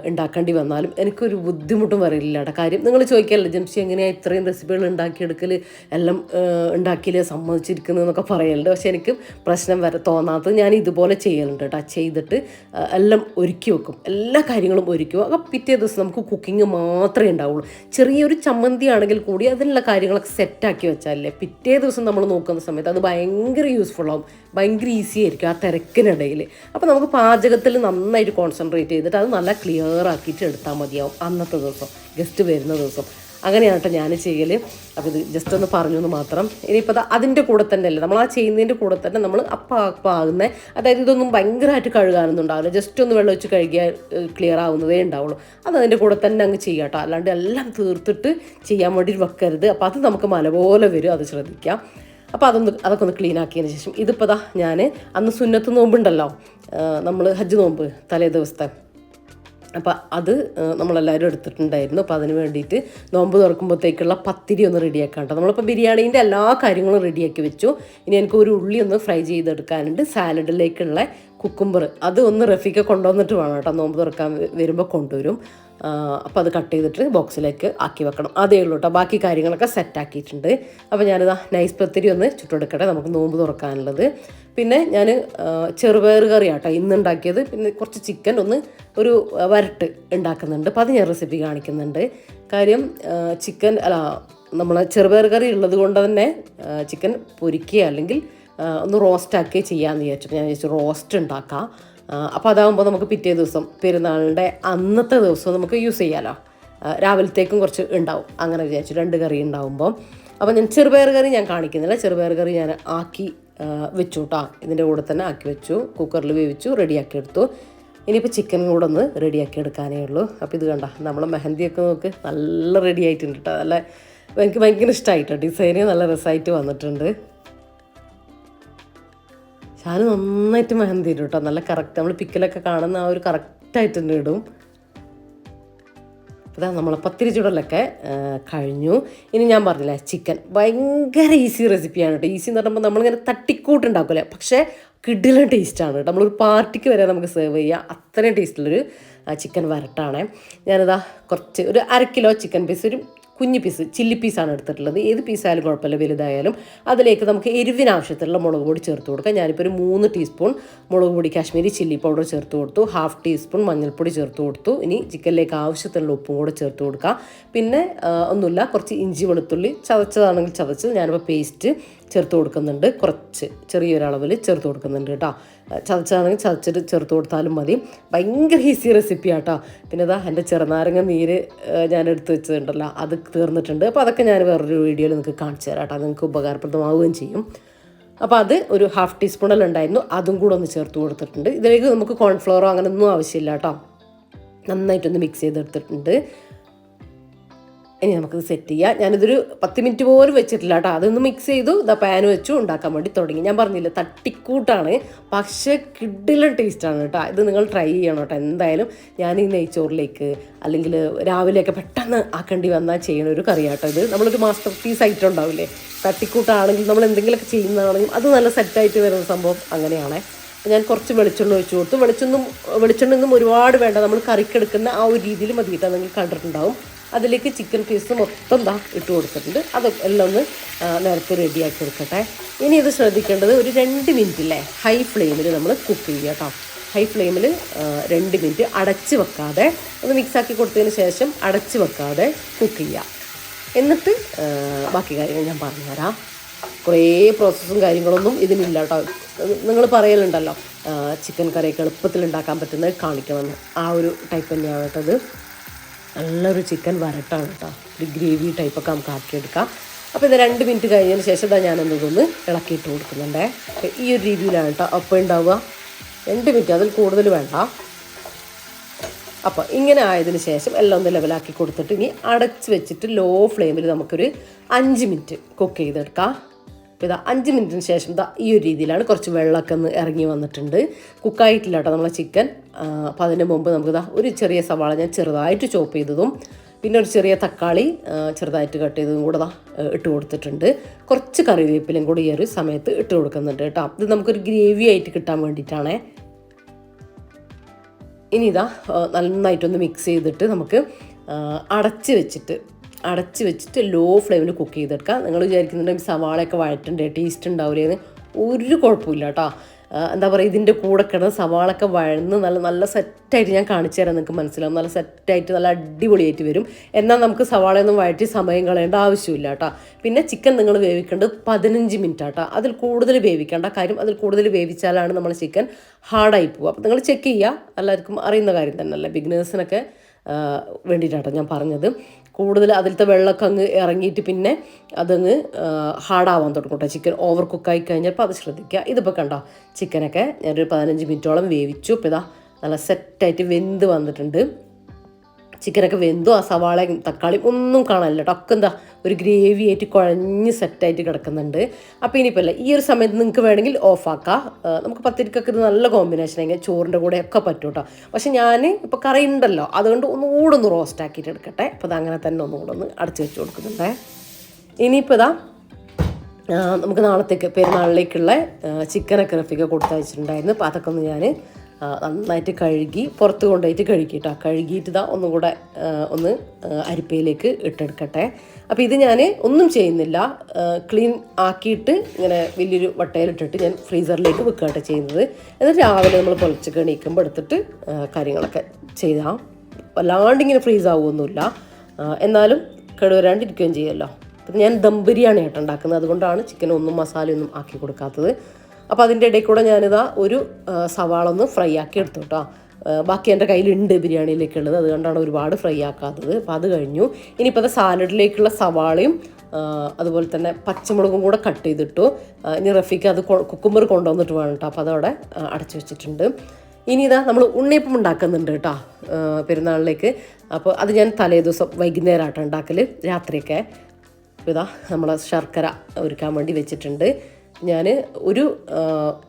ഉണ്ടാക്കേണ്ടി വന്നാലും എനിക്കൊരു ബുദ്ധിമുട്ടും വരില്ല കാര്യം നിങ്ങൾ ചോദിക്കല്ലേ ജംസി എങ്ങനെയാണ് ഇത്രയും റെസിപ്പികൾ ഉണ്ടാക്കിയെടുക്കൽ എല്ലാം ഉണ്ടാക്കിയില്ലേ സമ്മതിച്ചിരിക്കുന്നു എന്നൊക്കെ പറയലുണ്ട്. പക്ഷേ എനിക്ക് പ്രശ്നം വരെ തോന്നാത്തത് ഞാൻ ഇതുപോലെ ചെയ്യലുണ്ട് കേട്ടോ ചെയ്തിട്ട് എല്ലാം ഒരുക്കി വെക്കും. എല്ലാ കാര്യങ്ങളും ഒരുക്കും. അപ്പോൾ പിറ്റേ ദിവസം നമുക്ക് കുക്കിംഗ് മാത്രമേ ഉണ്ടാവുള്ളൂ. ചെറിയൊരു ചമ്മന്തി ആണെങ്കിൽ കൂടി അതിനുള്ള കാര്യങ്ങളൊക്കെ സെറ്റാക്കി വെച്ചാലേ പിറ്റേ ദിവസം നമ്മൾ നോക്കുന്ന സമയത്ത് അത് ഭയങ്കര യൂസ്ഫുൾ ആവും. ഭയങ്കര ഈസി ആയിരിക്കും ആ തിരക്കിനിടയിൽ അപ്പോൾ നമുക്ക് പാചകത്തിൽ നന്നായിട്ട് കോൺസെൻട്രേറ്റ് ചെയ്തിട്ട് അത് നല്ല ക്ലിയർ ആക്കിയിട്ട് എടുത്താൽ മതിയാവും അന്നത്തെ ദിവസം ഗസ്റ്റ് വരുന്ന ദിവസം. അങ്ങനെയാണ് കേട്ടോ ഞാൻ ചെയ്യൽ അപ്പോൾ ഇത് ജസ്റ്റ് ഒന്ന് പറഞ്ഞു എന്ന് മാത്രം. ഇനിയിപ്പോൾ അത് അതിന്റെ കൂടെ തന്നെ അല്ലേ നമ്മൾ ആ ചെയ്യുന്നതിന്റെ കൂടെ തന്നെ നമ്മൾ അപ്പം അപ്പം ആകുന്ന അതായത് ഇതൊന്നും ഭയങ്കരമായിട്ട് കഴുകാനൊന്നും ഉണ്ടാവില്ല. ജസ്റ്റ് ഒന്ന് വെള്ളം വെച്ച് കഴുകിയാൽ ക്ലിയർ ആവുന്നതേ ഉണ്ടാവുള്ളൂ. അത് അതിന്റെ കൂടെ തന്നെ അങ്ങ് ചെയ്യാം കേട്ടോ അല്ലാണ്ട് എല്ലാം തീർത്തിട്ട് ചെയ്യാൻ വേണ്ടി വെക്കരുത്. അപ്പോൾ അത് നമുക്ക് മല പോലെ വരും അത് ശ്രദ്ധിക്കാം. അപ്പോൾ അതൊന്ന് അതൊക്കെ ഒന്ന് ക്ലീൻ ആക്കിയതിന് ശേഷം ഇതിപ്പോൾ ഞാൻ അന്ന് സുന്നത്ത് നോമ്പുണ്ടല്ലോ. നമ്മൾ ഹജ്ജ് നോമ്പ് തലേ ദിവസത്തെ. അപ്പോൾ അത് നമ്മളെല്ലാവരും എടുത്തിട്ടുണ്ടായിരുന്നു. അപ്പോൾ അതിന് വേണ്ടിയിട്ട് നോമ്പ് തുറക്കുമ്പോഴത്തേക്കുള്ള പത്തിരി ഒന്ന് റെഡിയാക്കാൻ കേട്ടോ നമ്മളിപ്പോൾ ബിരിയാണീന്റെ എല്ലാ കാര്യങ്ങളും റെഡിയാക്കി വെച്ചു. ഇനി എനിക്ക് ഒരു ഉള്ളി ഒന്ന് ഫ്രൈ ചെയ്തെടുക്കാനുണ്ട്. സാലഡിലേക്കുള്ള കുക്കുംബർ അത് ഒന്ന് റഫീക്ക് കൊണ്ടുവന്നിട്ട് വേണം കേട്ടോ നോമ്പ് തുറക്കാൻ വരുമ്പോൾ കൊണ്ടുവരും. അപ്പോൾ അത് കട്ട് ചെയ്തിട്ട് ബോക്സിലേക്ക് ആക്കി വെക്കണം. അതേ ഉള്ളൂ കേട്ടോ ബാക്കി കാര്യങ്ങളൊക്കെ സെറ്റ് ആക്കിയിട്ടുണ്ട്. അപ്പോൾ ഞാനിതാ നൈസ് പത്തിരി ഒന്ന് ചുട്ടെടുക്കട്ടെ. നമുക്ക് നോമ്പ് തുറക്കാനുള്ളത്. പിന്നെ ഞാൻ ചെറുപയർ കറി ആട്ടോ ഇന്ന് ഉണ്ടാക്കിയത്. പിന്നെ കുറച്ച് ചിക്കൻ ഒന്ന് ഒരു വരട്ട് ഉണ്ടാക്കുന്നുണ്ട്. അപ്പോൾ അത് ഞാൻ റെസിപ്പി കാണിക്കുന്നുണ്ട്. കാര്യം ചിക്കൻ അല്ല നമ്മൾ ചെറുപയർ കറി ഉള്ളത് കൊണ്ട് തന്നെ ചിക്കൻ പൊരിക്കുക അല്ലെങ്കിൽ ഒന്ന് റോസ്റ്റ് ആക്കുകയോ ചെയ്യാമെന്ന് വിചാരിച്ചു. ഞാൻ വിചാരിച്ചു റോസ്റ്റ് ഉണ്ടാക്കാം. അപ്പോൾ അതാകുമ്പോൾ നമുക്ക് പിറ്റേ ദിവസം പെരുന്നാളിന്റെ അന്നത്തെ ദിവസം നമുക്ക് യൂസ് ചെയ്യാമല്ലോ രാവിലത്തേക്കും കുറച്ച് ഉണ്ടാവും. അങ്ങനെ വിചാരിച്ചു രണ്ട് കറി ഉണ്ടാവുമ്പോൾ അപ്പോൾ ഞാൻ ചെറുപയർ കറി ഞാൻ കാണിക്കുന്നില്ല. ചെറുപയർ കറി ഞാൻ ആക്കി വെച്ചു കേട്ടോ ഇതിന്റെ കൂടെ തന്നെ ആക്കി വെച്ചു. കുക്കറിൽ വേവിച്ചു റെഡിയാക്കി എടുത്തു. ഇനിയിപ്പോൾ ചിക്കൻ കൂടെ ഒന്ന് റെഡിയാക്കി എടുക്കാനേ ഉള്ളൂ. അപ്പോൾ ഇത് കണ്ട നമ്മൾ മെഹന്തിയൊക്കെ നോക്ക് നല്ല റെഡി ആയിട്ടുണ്ട് കേട്ടോ നല്ല എനിക്ക് ഭയങ്കര ഇഷ്ടമായിട്ടോ ഡിസൈന് നല്ല രസമായിട്ട് വന്നിട്ടുണ്ട്. ഷാന് നന്നായിട്ട് മെഹന്തി ഇടും കേട്ടോ നല്ല കറക്റ്റ് നമ്മൾ പിക്കിലൊക്കെ കാണുന്ന ആ ഒരു കറക്റ്റായിട്ട് തന്നെ ഇടും. അതാ നമ്മളെ പത്തിരി ചുടലൊക്കെ കഴിഞ്ഞു. ഇനി ഞാൻ പറഞ്ഞില്ലേ ചിക്കൻ ഭയങ്കര ഈസി റെസിപ്പിയാണ് കേട്ടോ ഈസി എന്ന് പറയുമ്പോൾ നമ്മളിങ്ങനെ തട്ടിക്കൂട്ടുണ്ടാക്കില്ല? പക്ഷേ കിഡിലെ ടേസ്റ്റാണ് കേട്ടോ നമ്മളൊരു പാർട്ടിക്ക് വരെ നമുക്ക് സെർവ് ചെയ്യാം. അത്രയും ടേസ്റ്റുള്ളൊരു ചിക്കൻ വരട്ടാണ്. ഞാനിതാ കുറച്ച് ഒരു അര കിലോ ചിക്കൻ പീസ് ഒരു കുഞ്ഞു പീസ് ചില്ലി പീസാണ് എടുത്തിട്ടുള്ളത്. ഏത് പീസായാലും കുഴപ്പമില്ല വലുതായാലും. അതിലേക്ക് നമുക്ക് എരിവിന് ആവശ്യത്തിലുള്ള മുളക് പൊടി ചേർത്ത് കൊടുക്കാം. ഞാനിപ്പോൾ ഒരു മൂന്ന് ടീസ്പൂൺ മുളക് പൊടി കാശ്മീരി ചില്ലി പൗഡർ ചേർത്ത് കൊടുത്തു. ഹാഫ് ടീസ്പൂൺ മഞ്ഞൾപ്പൊടി ചേർത്ത് കൊടുത്തു. ഇനി ചിക്കനിലേക്ക് ആവശ്യത്തിനുള്ള ഉപ്പും കൂടെ ചേർത്ത് കൊടുക്കാം. പിന്നെ ഒന്നുമില്ല കുറച്ച് ഇഞ്ചി വെളുത്തുള്ളി ചതച്ചതാണെങ്കിൽ ചതച്ച് ഞാനിപ്പോൾ പേസ്റ്റ് ചേർത്ത് കൊടുക്കുന്നുണ്ട്. കുറച്ച് ചെറിയൊരളവിൽ ചേർത്ത് കൊടുക്കുന്നുണ്ട് കേട്ടോ. ചതച്ചാണെങ്കിൽ ചതച്ചിട്ട് ചേർത്ത് കൊടുത്താലും മതി. ഭയങ്കര ഈസി റെസിപ്പി ആട്ടോ. പിന്നെ ഇതാ എന്റെ ചെറുനാരങ്ങ നീര് ഞാൻ എടുത്ത് വെച്ചിട്ടുണ്ടല്ലോ അത് തീർന്നിട്ടുണ്ട്. അപ്പോൾ അതൊക്കെ ഞാൻ വേറൊരു വീഡിയോയിൽ നിങ്ങൾക്ക് കാണിച്ചു തരാം കേട്ടോ. നിങ്ങൾക്ക് ഉപകാരപ്രദമാവുകയും ചെയ്യും. അപ്പോൾ അത് ഒരു ഹാഫ് ടീസ്പൂണിൽ ഉണ്ടായിരുന്നു. അതും കൂടെ ഒന്ന് ചേർത്ത് കൊടുത്തിട്ടുണ്ട്. ഇതിലേക്ക് നമുക്ക് കോൺഫ്ലവറോ അങ്ങനെ ഒന്നും ആവശ്യമില്ല കേട്ടോ. നന്നായിട്ടൊന്ന് മിക്സ് ചെയ്തെടുത്തിട്ടുണ്ട്. ഇനി നമുക്കിത് സെറ്റ് ചെയ്യാം. ഞാനിതൊരു പത്ത് മിനിറ്റ് പോലും വെച്ചിട്ടില്ല കേട്ടോ. അതൊന്ന് മിക്സ് ചെയ്തു ഇതാ പാൻ വെച്ചു ഉണ്ടാക്കാൻ വേണ്ടി തുടങ്ങി. ഞാൻ പറഞ്ഞില്ല തട്ടിക്കൂട്ടാണ്. പക്ഷേ കിഡിലും ടേസ്റ്റാണ് കേട്ടോ. ഇത് നിങ്ങൾ ട്രൈ ചെയ്യണം കേട്ടോ. എന്തായാലും ഞാൻ ഈ നെയ്ച്ചോറിലേക്ക് അല്ലെങ്കിൽ രാവിലെയൊക്കെ പെട്ടെന്ന് ആക്കേണ്ടി വന്നാൽ ചെയ്യണ ഒരു കറിയാട്ടോ ഇത്. നമ്മളൊരു മാസ്റ്റർ പീസ് ആയിട്ട് ഉണ്ടാവില്ലേ തട്ടിക്കൂട്ടാണെങ്കിൽ നമ്മൾ എന്തെങ്കിലുമൊക്കെ ചെയ്യുന്നതാണെങ്കിൽ അത് നല്ല സെറ്റായിട്ട് വരുന്ന സംഭവം അങ്ങനെയാണേ. ഞാൻ കുറച്ച് വെളിച്ചെണ്ണ ഒഴിച്ചു കൊടുത്തു. വെളിച്ചെണ്ണ വെളിച്ചെണ്ണൊന്നും ഒരുപാട് വേണ്ട. നമ്മൾ കറിക്കെടുക്കുന്ന ആ ഒരു രീതിയിൽ മതിയിട്ടാണെങ്കിൽ കണ്ടിട്ടുണ്ടാവും. അതിലേക്ക് ചിക്കൻ പീസ് മൊത്തം ദാ ഇട്ട് കൊടുത്തിട്ടുണ്ട്. അത് എല്ലാം ഒന്ന് നേരത്തെ റെഡിയാക്കി എടുക്കട്ടെ ഇനി ഇത് ശ്രദ്ധിക്കേണ്ടത് ഒരു രണ്ട് മിനിറ്റ് അല്ലേ ഹൈ ഫ്ലെയിമിൽ നമ്മൾ കുക്ക് ചെയ്യുക കേട്ടോ. ഹൈ ഫ്ലെയിമിൽ രണ്ട് മിനിറ്റ് അടച്ച് വെക്കാതെ ഒന്ന് മിക്സാക്കി കൊടുത്തതിന് ശേഷം അടച്ച് വെക്കാതെ കുക്ക് ചെയ്യുക. എന്നിട്ട് ബാക്കി കാര്യങ്ങൾ ഞാൻ പറഞ്ഞുതരാം. കുറേ പ്രോസസ്സും കാര്യങ്ങളൊന്നും ഇതിനില്ല കേട്ടോ. നിങ്ങൾ പറയലുണ്ടല്ലോ ചിക്കൻ കറിയൊക്കെ എളുപ്പത്തിൽ ഉണ്ടാക്കാൻ പറ്റുന്നത് കാണിക്കണമെന്ന് ആ ഒരു ടൈപ്പ് തന്നെയാണ് കേട്ടത് നല്ലൊരു ചിക്കൻ വരട്ടാണ് കേട്ടോ. ഒരു ഗ്രേവി ടൈപ്പൊക്കെ നമുക്ക് ആക്കിയെടുക്കാം. അപ്പോൾ ഇത് രണ്ട് മിനിറ്റ് കഴിഞ്ഞതിന് ശേഷം ഇതാ ഞാനെന്തൊന്ന് ഇളക്കിയിട്ട് കൊടുക്കുന്നുണ്ടേ. ഈ ഒരു രീതിയിലാണ് കേട്ടോ അപ്പം ഉണ്ടാവുക. രണ്ട് മിനിറ്റ് അതിൽ കൂടുതൽ വേണ്ട. അപ്പോൾ ഇങ്ങനെ ആയതിന് ശേഷം എല്ലാം ഒന്ന് ലെവലാക്കി കൊടുത്തിട്ട് ഇനി അടച്ച് വെച്ചിട്ട് ലോ ഫ്ലെയിമിൽ നമുക്കൊരു അഞ്ച് മിനിറ്റ് കുക്ക് ചെയ്തെടുക്കാം. അപ്പോൾ ഇതാ അഞ്ച് മിനിറ്റിന് ശേഷം ഇതാ ഈ ഒരു രീതിയിലാണ് കുറച്ച് വെള്ളമൊക്കെ ഒന്ന് ഇറങ്ങി വന്നിട്ടുണ്ട്. കുക്കായിട്ടില്ല കേട്ടോ നമ്മളെ ചിക്കൻ. അപ്പോൾ അതിന് മുമ്പ് നമുക്കിതാ ഒരു ചെറിയ സവാള ഞാൻ ചെറുതായിട്ട് ചോപ്പ് ചെയ്തതും പിന്നെ ഒരു ചെറിയ തക്കാളി ചെറുതായിട്ട് കട്ട് ചെയ്തതും കൂടെ ഇട്ട് കൊടുത്തിട്ടുണ്ട്. കുറച്ച് കറിവേപ്പിലും കൂടി ഈ ഒരു സമയത്ത് ഇട്ട് കൊടുക്കുന്നുണ്ട് കേട്ടോ. ഇത് നമുക്കൊരു ഗ്രേവി ആയിട്ട് കിട്ടാൻ വേണ്ടിയിട്ടാണേ. ഇനി ഇതാ നന്നായിട്ടൊന്ന് മിക്സ് ചെയ്തിട്ട് നമുക്ക് അടച്ച് വെച്ചിട്ട് അടച്ച് വെച്ചിട്ട് ലോ ഫ്ലെയിമിൽ കുക്ക് ചെയ്തെടുക്കുക നിങ്ങൾ വിചാരിക്കുന്നുണ്ടെങ്കിൽ സവാളയൊക്കെ വഴറ്റണ്ടേ ടേസ്റ്റ് ഉണ്ടാവില്ലേന്ന് ഒരു കുഴപ്പമില്ല കേട്ടോ എന്താ പറയുക ഇതിന്റെ കൂടെ കിടന്ന് സവാളൊക്കെ വഴന്ന് നല്ല നല്ല സെറ്റായിട്ട് ഞാൻ കാണിച്ചു തരാം നിങ്ങൾക്ക് മനസ്സിലാവും. നല്ല സെറ്റായിട്ട് നല്ല അടിപൊളിയായിട്ട് വരും. എന്നാൽ നമുക്ക് സവാളയൊന്നും വഴറ്റി സമയം കളയേണ്ട ആവശ്യമില്ല കേട്ടോ പിന്നെ ചിക്കൻ നിങ്ങൾ വേവിക്കേണ്ടത് പതിനഞ്ച് മിനിറ്റ് ആട്ടോ അതിൽ കൂടുതൽ വേവിക്കേണ്ട കാര്യം അതിൽ കൂടുതൽ വേവിച്ചാലാണ് നമ്മൾ ചിക്കൻ ഹാർഡായി പോവുക. അപ്പോൾ നിങ്ങൾ ചെക്ക് ചെയ്യുക. എല്ലാവർക്കും അറിയുന്ന കാര്യം തന്നെയല്ലേ ബിഗിനേഴ്സിനൊക്കെ വേണ്ടിയിട്ടാട്ടോ ഞാൻ പറഞ്ഞത്. കൂടുതൽ അതിലത്തെ വെള്ളമൊക്കെ അങ്ങ് ഇറങ്ങിയിട്ട് പിന്നെ അതങ്ങ് ഹാർഡാവാൻ തുടങ്ങും കേട്ടോ. ചിക്കൻ ഓവർ കുക്കായി കഴിഞ്ഞപ്പോൾ അത് ശ്രദ്ധിക്കുക. ഇതിപ്പോൾ കണ്ടോ ചിക്കനൊക്കെ ഞാനൊരു പതിനഞ്ച് മിനിറ്റോളം വേവിച്ചു. അപ്പോൾ ഇതാ നല്ല സെറ്റായിട്ട് വെന്ത് വന്നിട്ടുണ്ട്. ചിക്കനൊക്കെ വെന്തു ആ സവാളയും തക്കാളിയും ഒന്നും കാണാനില്ല കേട്ടോ. ഒക്കെ എന്താ ഒരു ഗ്രേവി ആയിട്ട് കുഴഞ്ഞ് സെറ്റായിട്ട് കിടക്കുന്നുണ്ട്. അപ്പോൾ ഇനിയിപ്പോൾ അല്ല ഈ ഒരു സമയത്ത് നിങ്ങൾക്ക് വേണമെങ്കിൽ ഓഫാക്കാം നമുക്ക് പത്തിരിക്കൊക്കെ ഇത് നല്ല കോമ്പിനേഷൻ ആയിരിക്കും. ചോറിന്റെ കൂടെ ഒക്കെ പറ്റും കേട്ടോ പക്ഷെ ഞാൻ ഇപ്പോൾ കറി ഉണ്ടല്ലോ അതുകൊണ്ട് ഒന്നുകൂടെ ഒന്ന് റോസ്റ്റ് ആക്കിയിട്ട് എടുക്കട്ടെ. അപ്പോൾ അതങ്ങനെ തന്നെ ഒന്നുകൂടെ ഒന്ന് അടച്ചു വെച്ച് കൊടുക്കുന്നുണ്ടേ. ഇനിയിപ്പോൾ ഇതാ നമുക്ക് നാളത്തേക്ക് പെരുന്നാളിലേക്കുള്ള ചിക്കനൊക്കെ റഫിക്ക് കൊടുത്തയച്ചിട്ടുണ്ടായിരുന്നു. അപ്പോൾ അതൊക്കെ ഒന്ന് ഞാൻ നന്നായിട്ട് കഴുകി പുറത്ത് കൊണ്ടുപോയിട്ട് കഴുകിയിട്ടോ കഴുകിയിട്ട് ഇതാ ഒന്നും കൂടെ ഒന്ന് അരിപ്പയിലേക്ക് ഇട്ടെടുക്കട്ടെ. അപ്പോൾ ഇത് ഞാൻ ഒന്നും ചെയ്യുന്നില്ല. ക്ലീൻ ആക്കിയിട്ട് ഇങ്ങനെ വലിയൊരു വട്ടയിലിട്ടിട്ട് ഞാൻ ഫ്രീസറിലേക്ക് വെക്കുകയാണ് ചെയ്യുന്നത്. എന്നിട്ട് രാവിലെ നമ്മൾ പൊളിച്ചൊക്കെ എണീക്കുമ്പോൾ എടുത്തിട്ട് കാര്യങ്ങളൊക്കെ ചെയ്താൽ വല്ലാണ്ട് ഇങ്ങനെ ഫ്രീസ് ആവുമൊന്നുമില്ല എന്നാലും കേടുവരാണ്ടിരിക്കുകയും ചെയ്യുമല്ലോ. അപ്പം ഞാൻ ദം ബിരിയാണി ആയിട്ട് ഉണ്ടാക്കുന്നത്. അതുകൊണ്ടാണ് ചിക്കൻ ഒന്നും മസാലയൊന്നും ആക്കി കൊടുക്കാത്തത്. അപ്പോൾ അതിന്റെ ഇടയിൽ കൂടെ ഞാനിതാ ഒരു സവാള ഒന്ന് ഫ്രൈ ആക്കി എടുത്തു കേട്ടോ ബാക്കി എന്റെ കയ്യിലുണ്ട് ബിരിയാണിയിലേക്കുള്ളത് അതുകൊണ്ടാണ് ഒരുപാട് ഫ്രൈ ആക്കാത്തത്. അപ്പോൾ അത് കഴിഞ്ഞു. ഇനിയിപ്പോൾ അത് സാലഡിലേക്കുള്ള സവാളയും അതുപോലെ തന്നെ പച്ചമുളകും കൂടെ കട്ട് ചെയ്തിട്ടു. ഇനി റഫിക്ക് അത് കുക്കുമ്പർ കൊണ്ടുവന്നിട്ട് വേണം കേട്ടോ അപ്പോൾ അതവിടെ അടച്ചു വെച്ചിട്ടുണ്ട്. ഇനി ഇതാ നമ്മൾ ഉണ്ണിയപ്പം ഉണ്ടാക്കുന്നുണ്ട് കേട്ടോ പെരുന്നാളിലേക്ക്. അപ്പോൾ അത് ഞാൻ തലേ ദിവസം വൈകുന്നേരമായിട്ട് ഉണ്ടാക്കൽ രാത്രിയൊക്കെ ഇതാ നമ്മൾ ശർക്കര ഒരുക്കാൻ വേണ്ടി വെച്ചിട്ടുണ്ട്. ഞാൻ ഒരു